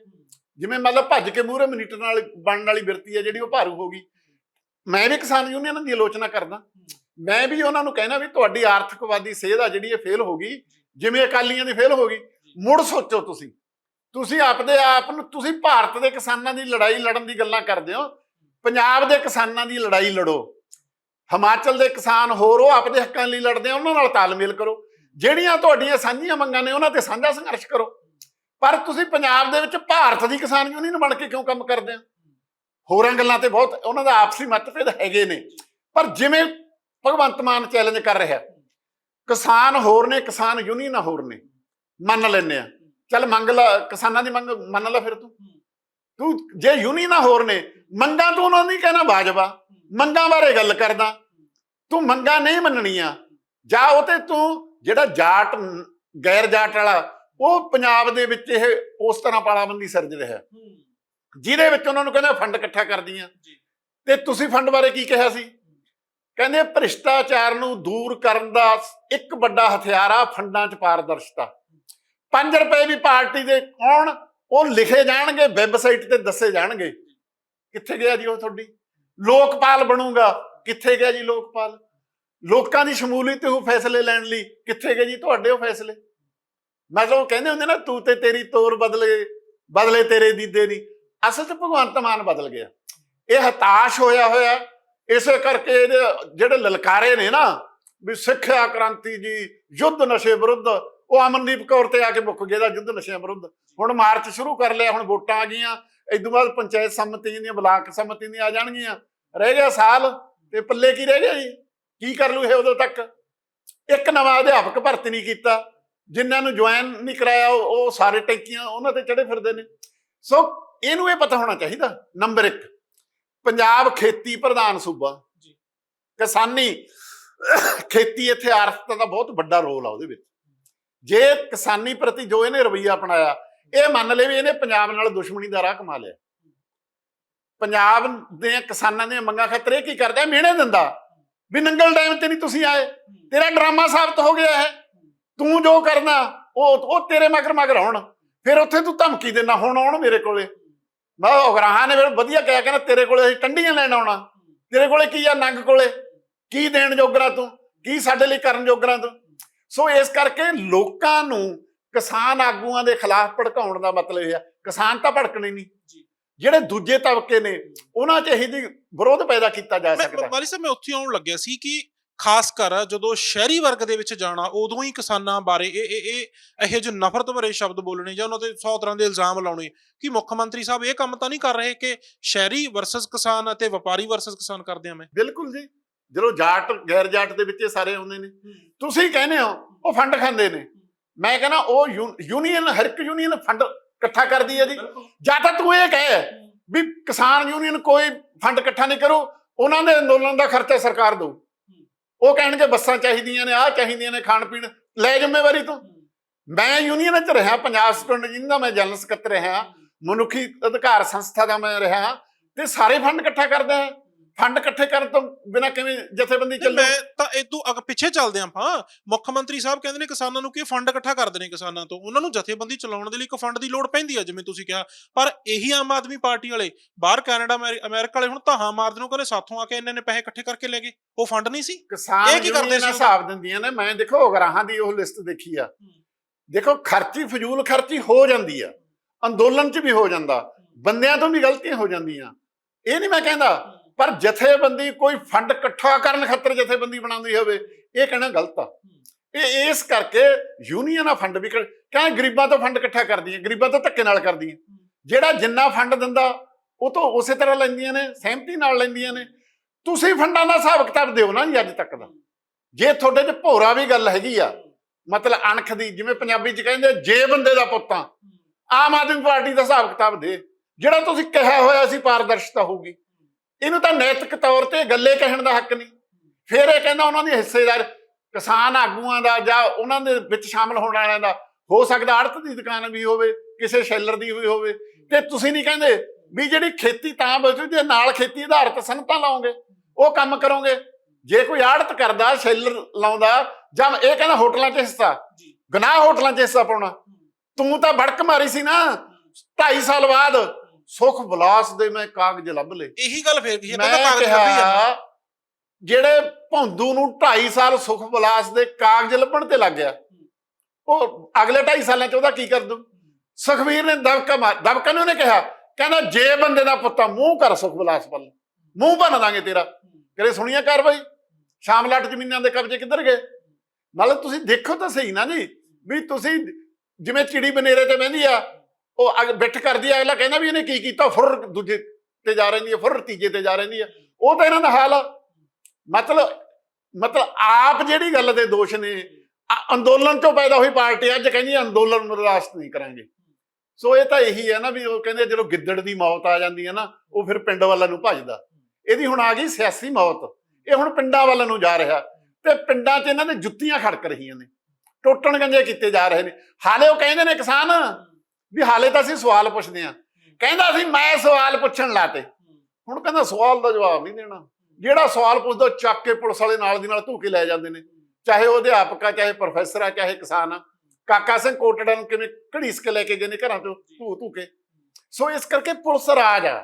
ਜਿਵੇਂ ਮਤਲਬ ਭੱਜ ਕੇ ਮੂਹਰੇ ਮਨੀਟਰ ਨਾਲ ਬਣਨ ਵਾਲੀ ਬਿਰਤੀ ਹੈ ਜਿਹੜੀ ਉਹ ਭਾਰੂ ਹੋ ਗਈ। ਮੈਂ ਵੀ ਕਿਸਾਨ ਯੂਨੀਅਨ ਦੀ ਆਲੋਚਨਾ ਕਰਦਾ। ਮੈਂ ਵੀ ਉਹਨਾਂ ਨੂੰ ਕਹਿਣਾ ਵੀ ਤੁਹਾਡੀ ਆਰਥਿਕਵਾਦੀ ਸੇਧ ਆ ਜਿਹੜੀ ਇਹ ਫੇਲ ਹੋ ਗਈ, ਜਿਵੇਂ ਅਕਾਲੀਆਂ ਦੀ ਫੇਲ ਹੋ ਗਈ, ਮੁੜ ਸੋਚੋ ਤੁਸੀਂ। ਤੁਸੀਂ ਆਪਦੇ ਆਪ ਨੂੰ, ਤੁਸੀਂ ਭਾਰਤ ਦੇ ਕਿਸਾਨਾਂ ਦੀ ਲੜਾਈ ਲੜਨ ਦੀ ਗੱਲਾਂ ਕਰਦੇ ਹੋ, ਪੰਜਾਬ ਦੇ ਕਿਸਾਨਾਂ ਦੀ ਲੜਾਈ ਲੜੋ, ਹਿਮਾਚਲ ਦੇ ਕਿਸਾਨ ਹੋਰ ਉਹ ਆਪਦੇ ਹੱਕਾਂ ਲਈ ਲੜਦੇ ਆ, ਉਹਨਾਂ ਨਾਲ ਤਾਲਮੇਲ ਕਰੋ। ਜਿਹੜੀਆਂ ਤੁਹਾਡੀਆਂ ਸਾਂਝੀਆਂ ਮੰਗਾਂ ਨੇ, ਉਹਨਾਂ ਤੇ ਸਾਂਝਾ ਸੰਘਰਸ਼ ਕਰੋ। ਪਰ ਤੁਸੀਂ ਪੰਜਾਬ ਦੇ ਵਿੱਚ ਭਾਰਤ ਦੀ ਕਿਸਾਨ ਯੂਨੀਅਨ ਬਣ ਕੇ ਕਿਉਂ ਕੰਮ ਕਰਦੇ ਹੋ? ਹੋਰਾਂ ਗੱਲਾਂ ਤੇ ਬਹੁਤ, ਉਹਨਾਂ ਦਾ ਆਪਸੀ ਮਤਭੇਦ ਹੈਗੇ ਨੇ। ਪਰ ਜਿਵੇਂ ਭਗਵੰਤ ਮਾਨ ਚੈਲੰਜ ਕਰ ਰਿਹਾ। ਕਿਸਾਨ ਹੋਰ ਨੇ ਕਿਸਾਨ ਯੂਨੀਅਨ ਹੋਰ ਨੇ ਮੰਨ ਲੈਨੇ ਆ। ਚੱਲ ਮੰਗ ਲਾ ਕਿਸਾਨਾਂ ਦੀ ਮੰਗ ਮੰਨ ਲੈ ਫਿਰ ਤੂੰ। ਤੂੰ ਜੇ ਯੂਨੀਅਨਾਂ ਹੋਰ ਨੇ ਮੰਗਾਂ ਤੂੰ ਉਹਨਾਂ ਦੀ ਕਹਿਣਾ ਵਾਜਬਾ ਮੰਗਾਂ ਬਾਰੇ ਗੱਲ ਕਰਦਾ। ਤੂੰ ਮੰਗਾਂ ਨਹੀਂ ਮੰਨਣੀਆਂ। ਜਾਂ ਉਹ ਤੇ ਤੂੰ ਜਿਹੜਾ ਜਾਟ ਗੈਰ ਜਾਟ ਵਾਲਾ ਉਹ ਪੰਜਾਬ ਦੇ ਵਿੱਚ ਇਹ ਉਸ ਤਰ੍ਹਾਂ ਪਾਲਾਬੰਦੀ ਸਿਰਜ ਰਿਹਾ। ਜਿਹਦੇ ਵਿੱਚ ਉਹਨਾਂ ਨੂੰ ਕਹਿੰਦੇ ਫੰਡ ਇਕੱਠਾ ਕਰਦੀਆਂ। ਤੇ ਤੁਸੀਂ ਫੰਡ ਬਾਰੇ ਕੀ ਕਿਹਾ ਸੀ? ਕਹਿੰਦੇ ਭ੍ਰਿਸ਼ਟਾਚਾਰ ਨੂੰ ਦੂਰ ਕਰਨ ਦਾ ਇੱਕ ਵੱਡਾ ਹਥਿਆਰ ਆ ਫੰਡਾਂ 'ਚ ਪਾਰਦਰਸ਼ਤਾ। 5 ਰੁਪਏ ਵੀ ਪਾਰਟੀ ਦੇ ਕੌਣ? ਉਹ ਲਿਖੇ ਜਾਣਗੇ, ਵੈਬਸਾਈਟ ਤੇ ਦੱਸੇ ਜਾਣਗੇ। ਕਿੱਥੇ ਗਿਆ ਜੀ ਉਹ ਤੁਹਾਡੀ? ਲੋਕਪਾਲ ਬਣੂਗਾ। ਕਿੱਥੇ ਗਿਆ ਜੀ ਲੋਕਪਾਲ? ਲੋਕਾਂ ਦੀ ਸ਼ਮੂਲੀਅਤ ਉਹ ਫੈਸਲੇ ਲੈਣ ਲਈ ਕਿੱਥੇ ਗਏ ਜੀ ਤੁਹਾਡੇ ਉਹ ਫੈਸਲੇ? ਮਤਲਬ ਉਹ ਕਹਿੰਦੇ ਹੁੰਦੇ ਨਾ, ਤੂੰ ਤੇ ਤੇਰੀ ਤੋਰ ਬਦਲੇ ਬਦਲੇ ਤੇਰੇ ਦੀਦੇ ਦੀ ਅਸਲ 'ਚ ਭਗਵੰਤ ਮਾਨ ਬਦਲ ਗਿਆ। ਇਹ ਹਤਾਸ਼ ਹੋਇਆ ਹੋਇਆ। ਇਸੇ ਕਰਕੇ ਇਹਦੇ ਜਿਹੜੇ ਲਲਕਾਰੇ ਨੇ ਨਾ, ਵੀ ਸਿੱਖਿਆ ਕ੍ਰਾਂਤੀ ਜੀ, ਯੁੱਧ ਨਸ਼ੇ ਵਿਰੁੱਧ, ਉਹ ਅਮਨਦੀਪ ਕੌਰ ਤੇ ਆ ਕੇ ਮੁੱਕ ਗਿਆ ਦਾ ਯੁੱਧ ਨਸ਼ਿਆਂ ਵਿਰੁੱਧ। ਹੁਣ ਮਾਰਚ ਸ਼ੁਰੂ ਕਰ ਲਿਆ, ਹੁਣ ਵੋਟਾਂ ਆ ਗਈਆਂ ਇਦੋਂ ਬਾਅਦ ਪੰਚਾਇਤ ਸੰਮਤੀਆਂ ਦੀਆਂ, ਬਲਾਕ ਸੰਮਤੀ ਦੀਆਂ ਆ ਜਾਣਗੀਆਂ। ਰਹਿ ਗਿਆ ਸਾਲ, ਤੇ ਪੱਲੇ ਕੀ ਰਹਿ ਗਿਆ ਜੀ? ਕੀ ਕਰ ਲੂ ਇਹ ਉਦੋਂ ਤੱਕ? ਇੱਕ ਨਵਾਂ ਅਧਿਆਪਕ ਭਰਤੀ ਨਹੀਂ ਕੀਤਾ। ਜਿਨ੍ਹਾਂ ਨੂੰ ਜੁਆਇਨ ਨਹੀਂ ਕਰਾਇਆ, ਉਹ ਉਹ ਸਾਰੇ ਟੈਂਕੀਆਂ ਉਹਨਾਂ ਤੇ ਚੜੇ ਫਿਰਦੇ ਨੇ। ਸੋ, ਇਹਨੂੰ ਇਹ ਪਤਾ ਹੋਣਾ ਚਾਹੀਦਾ ਨੰਬਰ 1 ਪੰਜਾਬ ਖੇਤੀ ਪ੍ਰਧਾਨ ਸੂਬਾ। ਜੀ। ਕਿਸਾਨੀ ਖੇਤੀ ਇੱਥੇ ਆਰਥਿਕਤਾ ਦਾ ਬਹੁਤ ਵੱਡਾ ਰੋਲ ਆ ਉਹਦੇ ਵਿੱਚ। ਜੇ ਕਿਸਾਨੀ ਪ੍ਰਤੀ ਜੋ ਇਹਨੇ ਰਵੱਈਆ ਅਪਣਾਇਆ ਇਹ ਮੰਨ ਲਏ ਵੀ ਇਹਨੇ ਪੰਜਾਬ ਨਾਲ ਦੁਸ਼ਮਣੀ ਦਾ ਰਾਹ ਕਮਾ ਲਿਆ। ਪੰਜਾਬ ਦੇ ਕਿਸਾਨਾਂ ਦੀਆਂ ਮੰਗਾਂ ਖਾਤਰ ਇਹ ਕੀ ਕਰਦਾ ਮਿਹਣੇ ਦਿੰਦਾ ਵੀ ਨੰਗਲ ਡੈਮ ਤੇ ਨਹੀਂ ਤੁਸੀਂ ਆਏ ਤੇਰਾ ਡਰਾਮਾ ਸਾਬਤ ਹੋ ਗਿਆ ਹੈ। ਤੂੰ ਜੋ ਕਰਨਾ ਉਹ ਉਹ ਤੇਰੇ ਮਗਰ ਮਗਰ ਆਉਣ। ਫਿਰ ਉੱਥੇ ਤੂੰ ਧਮਕੀ ਦੇਣਾ ਹੁਣ ਆਉਣ ਮੇਰੇ ਕੋਲੇ। ਮੈਂ ਉਗਰਾਹਾਂ ਨੇ ਫਿਰ ਵਧੀਆ ਕਿਹਾ ਕਹਿੰਦਾ ਤੇਰੇ ਕੋਲੇ ਅਸੀਂ ਟੰਡੀਆਂ ਲੈਣ ਆਉਣਾ। ਤੇਰੇ ਕੋਲੇ ਕੀ ਆ ਨੰਗ ਕੋਲੇ? ਕੀ ਦੇਣ ਜੋਗਰਾ ਤੂੰ? ਕੀ ਸਾਡੇ ਲਈ ਕਰਨ ਜੋਗਰਾ ਤੂੰ? ਸੋ ਇਸ ਕਰਕੇ ਲੋਕਾਂ ਨੂੰ ਕਿਸਾਨ ਆਗੂਆਂ ਦੇ ਖਿਲਾਫ ਭੜਕਾਉਣ ਦਾ ਮਤਲਬ ਇਹ ਆ। ਕਿਸਾਨ ਤਾਂ ਭੜਕਣੇ ਨਹੀਂ। ਜਿਹੜੇ ਦੂਜੇ ਤਬਕੇ ਨੇ ਉਹਨਾਂ 'ਚ ਇਹੀ ਜਿਹੀ ਵਿਰੋਧ ਪੈਦਾ ਕੀਤਾ ਜਾ ਮੈਂ ਸਕਦਾ। ਵਾਲੀ ਸਾਹਿਬ ਮੈਂ ਉੱਥੇ ਆਉਣ ਲੱਗਿਆ ਸੀ ਕਿ ਖਾਸ ਕਰ ਜਦੋਂ ਸ਼ਹਿਰੀ ਵਰਗ ਦੇ ਵਿੱਚ ਜਾਣਾ ਉਦੋਂ ਹੀ ਕਿਸਾਨਾਂ ਬਾਰੇ ਇਹ ਇਹ ਇਹ ਇਹੋ ਜਿਹੇ ਨਫ਼ਰਤ ਭਰੇ ਸ਼ਬਦ ਬੋਲਣੇ ਜਾਂ ਉਹਨਾਂ ਤੇ 100 ਤਰ੍ਹਾਂ ਦੇ ਇਲਜ਼ਾਮ ਲਾਉਣੇ ਕਿ ਮੁੱਖ ਮੰਤਰੀ ਸਾਹਿਬ ਇਹ ਕੰਮ ਤਾਂ ਨਹੀਂ ਕਰ ਰਹੇ ਕਿ ਸ਼ਹਿਰੀ ਵਰਸਸ ਕਿਸਾਨ ਅਤੇ ਵਪਾਰੀ ਵਰਸਸ ਕਿਸਾਨ ਕਰਦੇ ਆ ਮੈਂ? ਬਿਲਕੁਲ ਜੀ। ਜਦੋਂ ਜਾਟ ਗੈਰ ਜਾਟ ਦੇ ਵਿੱਚ ਇਹ ਸਾਰੇ ਆਉਂਦੇ ਨੇ ਤੁਸੀਂ ਕਹਿੰਦੇ ਹੋ ਉਹ ਫੰਡ ਖਾਂਦੇ ਨੇ। ਮੈਂ ਕਹਿੰਦਾ ਉਹ ਯੂ- ਯੂਨੀਅਨ ਹਰ ਇੱਕ ਯੂਨੀਅਨ ਫੰਡ ਇਕੱਠਾ ਕਰਦੀ ਹੈ ਜੀ। ਜਾਂ ਤਾਂ ਤੂੰ ਇਹ ਕਹੇ ਵੀ ਕਿਸਾਨ ਯੂਨੀਅਨ ਕੋਈ ਫੰਡ ਇਕੱਠਾ ਨਹੀਂ ਕਰੂ ਉਹਨਾਂ ਦੇ ਅੰਦੋਲਨ ਦਾ ਖਰਚਾ ਸਰਕਾਰ ਦਊ। ਉਹ ਕਹਿਣਗੇ ਬੱਸਾਂ ਚਾਹੀਦੀਆਂ ਨੇ, ਆਹ ਚਾਹੀਦੀਆਂ ਨੇ ਖਾਣ ਪੀਣ। ਲੈ ਜ਼ਿੰਮੇਵਾਰੀ ਤੂੰ। ਮੈਂ ਯੂਨੀਅਨ ਵਿੱਚ ਰਿਹਾ, ਪੰਜਾਬ ਸਟੂਡੈਂਟ ਯੂਨੀਅਨ ਦਾ ਮੈਂ ਜਨਰਲ ਸਕੱਤਰ ਰਿਹਾ, ਮਨੁੱਖੀ ਅਧਿਕਾਰ ਸੰਸਥਾ ਦਾ ਮੈਂ ਰਿਹਾ, ਤੇ ਸਾਰੇ ਫੰਡ ਇਕੱਠਾ ਕਰਦਾ ਹੈ ਫੰਡ ਇਕੱਠੇ ਕਰਨ ਤੋਂ ਬਿਨਾਂ ਕਿਵੇਂ ਜਥੇਬੰਦੀ ਚੱਲੂ? ਮੈਂ ਤਾਂ ਇਦੋਂ ਅਗ ਪਿੱਛੇ ਚੱਲਦੇ ਆਪਾਂ। ਮੁੱਖ ਮੰਤਰੀ ਸਾਹਿਬ ਕਹਿੰਦੇ ਨੇ ਕਿਸਾਨਾਂ ਨੂੰ ਕਿ ਫੰਡ ਇਕੱਠਾ ਕਰਦੇ ਨੇ ਕਿਸਾਨਾਂ ਤੋਂ। ਉਹਨਾਂ ਨੂੰ ਜਥੇਬੰਦੀ ਚਲਾਉਣ ਦੇ ਲਈ ਇੱਕ ਫੰਡ ਦੀ ਲੋੜ ਪੈਂਦੀ ਆ ਜਿਵੇਂ ਤੁਸੀਂ ਕਿਹਾ। ਪਰ ਇਹੀ ਆਮ ਆਦਮੀ ਪਾਰਟੀ ਵਾਲੇ ਬਾਹਰ ਕੈਨੇਡਾ ਅਮੈਰੀ- ਅਮਰੀਕਾ ਵਾਲੇ ਹੁਣ ਧਾਹਾਂ ਮਾਰਦੇ ਨੂੰ ਕਹਿੰਦੇ ਸਾਥੋਂ ਆ ਕੇ ਇੰਨੇ ਨੇ ਪੈਸੇ ਇਕੱਠੇ ਕਰਕੇ ਲੈ ਗਏ। ਉਹ ਫੰਡ ਨਹੀਂ ਸੀ? ਇਹ ਕੀ ਕਰਦੇ ਸੀ ਹਿਸਾਬ ਦਿੰਦੀਆਂ ਨੇ। ਮੈਂ ਦੇਖੋ ਗਰਾਹਾਂ ਦੀ ਉਹ ਲਿਸਟ ਦੇਖੀ ਆ। ਦੇਖੋ ਖਰਚੀ ਫਜ਼ੂਲ ਖਰਚੀ ਹੋ ਜਾਂਦੀ ਆ। ਅੰਦੋਲਨ 'ਚ ਵੀ ਹੋ ਜਾਂਦਾ। ਬੰਦਿਆਂ ਤੋਂ ਵੀ ਗਲਤੀਆਂ ਹੋ ਜਾਂਦੀਆਂ। ਇਹ ਨਹੀਂ ਮੈਂ ਕਹਿੰਦਾ। ਪਰ ਜਥੇਬੰਦੀ ਕੋਈ ਫੰਡ ਇਕੱਠਾ ਕਰਨ ਖਾਤਰ ਜਥੇਬੰਦੀ ਬਣਾਉਂਦੀ ਹੋਵੇ, ਇਹ ਕਹਿਣਾ ਗਲਤ ਆ। ਇਹ ਇਸ ਕਰਕੇ ਯੂਨੀਅਨ ਫੰਡ ਵੀ ਕਰ- ਕਹਿੰਦੇ ਗਰੀਬਾਂ ਤੋਂ ਫੰਡ ਇਕੱਠਾ ਕਰਦੀਆਂ, ਗਰੀਬਾਂ ਤੋਂ ਧੱਕੇ ਨਾਲ ਕਰਦੀਆਂ। ਜਿਹੜਾ ਜਿੰਨਾ ਫੰਡ ਦਿੰਦਾ, ਉਹ ਤੋਂ ਉਸੇ ਤਰ੍ਹਾਂ ਲੈਂਦੀਆਂ ਨੇ, ਸਹਿਮਤੀ ਨਾਲ ਲੈਂਦੀਆਂ ਨੇ। ਤੁਸੀਂ ਫੰਡਾਂ ਦਾ ਹਿਸਾਬ ਕਿਤਾਬ ਦਿਓ ਨਾ ਜੀ ਅੱਜ ਤੱਕ ਦਾ। ਜੇ ਤੁਹਾਡੇ 'ਚ ਭੋਰਾ ਵੀ ਗੱਲ ਹੈਗੀ ਆ, ਮਤਲਬ ਅਣਖ ਦੀ, ਜਿਵੇਂ ਪੰਜਾਬੀ 'ਚ ਕਹਿੰਦੇ ਜੇ ਬੰਦੇ ਦਾ ਪੁੱਤਾਂ ਆਮ ਆਦਮੀ ਪਾਰਟੀ ਦਾ ਹਿਸਾਬ ਕਿਤਾਬ ਦੇ। ਜਿਹੜਾ ਤੁਸੀਂ ਕਿਹਾ ਹੋਇਆ ਸੀ ਪਾਰਦਰਸ਼ਤਾ ਹੋਊਗੀ। ਇਹਨੂੰ ਤਾਂ ਨੈਤਿਕ ਤੌਰ ਤੇ ਗੱਲੇ ਕਹਿਣ ਦਾ ਹੱਕ ਨਹੀਂ। ਫਿਰ ਇਹ ਕਹਿੰਦਾ ਉਹਨਾਂ ਦੀ ਹਿੱਸੇਦਾਰ ਕਿਸਾਨ ਆਗੂਆਂ ਦਾ ਜਾਂ ਉਹਨਾਂ ਦੇ ਵਿੱਚ ਸ਼ਾਮਲ ਹੋਣ ਵਾਲਿਆਂ ਦਾ ਹੋ ਸਕਦਾ ਆੜਤ ਦੀ ਦੁਕਾਨ ਵੀ ਹੋਵੇ ਕਿਸੇ ਸ਼ੈਲਰ ਦੀ ਵੀ ਹੋਵੇ। ਤੇ ਤੁਸੀਂ ਨਹੀਂ ਕਹਿੰਦੇ ਵੀ ਜਿਹੜੀ ਖੇਤੀ ਤਾਂ ਬਚੂ ਜੇ ਨਾਲ ਖੇਤੀ ਆਧਾਰਿਤ ਸਨਤਾਂ ਲਾਓਗੇ ਉਹ ਕੰਮ ਕਰੋਗੇ। ਜੇ ਕੋਈ ਆੜਤ ਕਰਦਾ ਸ਼ੈਲਰ ਲਾਉਂਦਾ ਜਾਂ ਇਹ ਕਹਿੰਦਾ ਹੋਟਲਾਂ 'ਚ ਹਿੱਸਾ। ਗਨਾਹ ਹੋਟਲਾਂ 'ਚ ਹਿੱਸਾ ਪਾਉਣਾ। ਤੂੰ ਤਾਂ ਭੜਕ ਮਾਰੀ ਸੀ ਨਾ 2.5 ਸਾਲ ਬਾਅਦ ਸੁਖ ਵਿਲਾਸ ਦੇ ਮੈਂ ਕਾਗਜ਼ ਲੱਭ ਲਏ। ਇਹੀ ਗੱਲ ਫੇਰ ਕੀ ਹੈ? ਮੈਂ ਕਹਿੰਦਾ ਕਾਗਜ਼ ਲੱਭੀ ਜਾਂਦਾ। ਕਿਹਾ ਜਿਹੜੇ ਭੌਂਦੂ ਨੂੰ 2.5 ਸਾਲ ਸੁਖ ਵਿਲਾਸ ਦੇ ਕਾਗਜ਼ ਲੱਭਣ ਤੇ ਲੱਗ ਗਿਆ ਉਹ ਅਗਲੇ 2.5 ਸਾਲਾਂ ਚ ਉਹਦਾ ਕੀ ਕਰ ਦੂ? ਸੁਖਵੀਰ ਨੇ ਦਬਕਾ ਮਾਰ ਦਬਕਾ ਨੇ ਉਹਨੇ ਕਿਹਾ ਕਹਿੰਦਾ ਜੇ ਬੰਦੇ ਦਾ ਪੁੱਤਾ ਮੂੰਹ ਕਰ ਸੁਖ ਵਿਲਾਸ ਵੱਲ ਮੂੰਹ ਭੰਨ ਦਾਂਗੇ ਤੇਰਾ। ਕਰੇ ਸੁਣੀਆਂ ਕਾਰਵਾਈ? ਸ਼ਾਮਲਾਟ ਜ਼ਮੀਨਾਂ ਦੇ ਕਬਜ਼ੇ ਕਿੱਧਰ ਗਏ? ਨਾਲੇ ਤੁਸੀਂ ਦੇਖੋ ਤਾਂ ਸਹੀ ਨਾ ਜੀ ਵੀ ਤੁਸੀਂ ਜਿਵੇਂ ਚਿੜੀ ਬਨੇਰੇ ਤੇ ਬਹਿੰਦੀ ਆ ਉਹ ਅਗ ਬਿੱਠ ਕਰਦੀ ਆ, ਅਗਲਾ ਕਹਿੰਦਾ ਵੀ ਇਹਨੇ ਕੀ ਕੀਤਾ? ਫੁਰ ਦੂਜੇ ਤੇ ਜਾ ਰਹਿੰਦੀ ਹੈ ਫੁਰ ਤੀਜੇ ਤੇ ਜਾ ਰਹਿੰਦੀ ਹੈ ਉਹ ਤਾਂ ਇਹਨਾਂ ਦਾ ਹਾਲ ਆ। ਮਤਲਬ ਮਤਲਬ ਆਪ ਜਿਹੜੀ ਗੱਲ ਦੇ ਦੋਸ਼ ਨੇ ਅੰਦੋਲਨ ਤੋਂ ਪੈਦਾ ਹੋਈ ਪਾਰਟੀ ਅੱਜ ਕਹਿੰਦੀ ਅੰਦੋਲਨ ਬਰਦਾਸ਼ਤ ਨਹੀਂ ਕਰਾਂਗੇ। ਸੋ ਇਹ ਤਾਂ ਇਹੀ ਹੈ ਨਾ ਵੀ ਉਹ ਕਹਿੰਦੇ ਜਦੋਂ ਗਿੱਦੜ ਦੀ ਮੌਤ ਆ ਜਾਂਦੀ ਹੈ ਨਾ, ਉਹ ਫਿਰ ਪਿੰਡ ਵੱਲ ਨੂੰ ਭੱਜਦਾ। ਇਹਦੀ ਹੁਣ ਆ ਗਈ ਸਿਆਸੀ ਮੌਤ। ਇਹ ਹੁਣ ਪਿੰਡਾਂ ਵੱਲ ਨੂੰ ਜਾ ਰਿਹਾ। ਤੇ ਪਿੰਡਾਂ 'ਚ ਇਹਨਾਂ ਦੇ ਜੁੱਤੀਆਂ ਖੜਕ ਰਹੀਆਂ ਨੇ। ਟੋਟਣ ਗੰਜੇ ਕੀਤੇ ਜਾ ਰਹੇ ਨੇ। ਹਾਲੇ ਉਹ ਕਹਿੰਦੇ ਨੇ ਕਿਸਾਨ ਵੀ ਹਾਲੇ ਤਾਂ ਅਸੀਂ ਸਵਾਲ ਪੁੱਛਦੇ ਆ ਕਹਿੰਦਾ ਸੀ ਮੈਂ ਸਵਾਲ ਪੁੱਛਣ ਲਾਤੇ। ਹੁਣ ਕਹਿੰਦਾ ਸਵਾਲ ਦਾ ਜਵਾਬ ਨਹੀਂ ਦੇਣਾ। ਜਿਹੜਾ ਸਵਾਲ ਪੁੱਛਦਾ ਚੱਕ ਕੇ ਪੁਲਿਸ ਵਾਲੇ ਨਾਲ ਦੀ ਨਾਲ ਧੂ ਕੇ ਲੈ ਜਾਂਦੇ ਨੇ। ਚਾਹੇ ਉਹ ਅਧਿਆਪਕ ਆ ਚਾਹੇ ਪ੍ਰੋਫੈਸਰ ਆ ਚਾਹੇ ਕਿਸਾਨ ਆ। ਕਾਕਾ ਸਿੰਘ ਕੋਟੜਾ ਨੂੰ ਕਿਵੇਂ ਘੜੀਸ ਕੇ ਲੈ ਕੇ ਗਏ ਨੇ ਘਰਾਂ ਤੋਂ ਧੂ ਧੂ ਕੇ ਸੋ ਇਸ ਕਰਕੇ ਪੁਲਿਸ ਰਾਜ ਆ।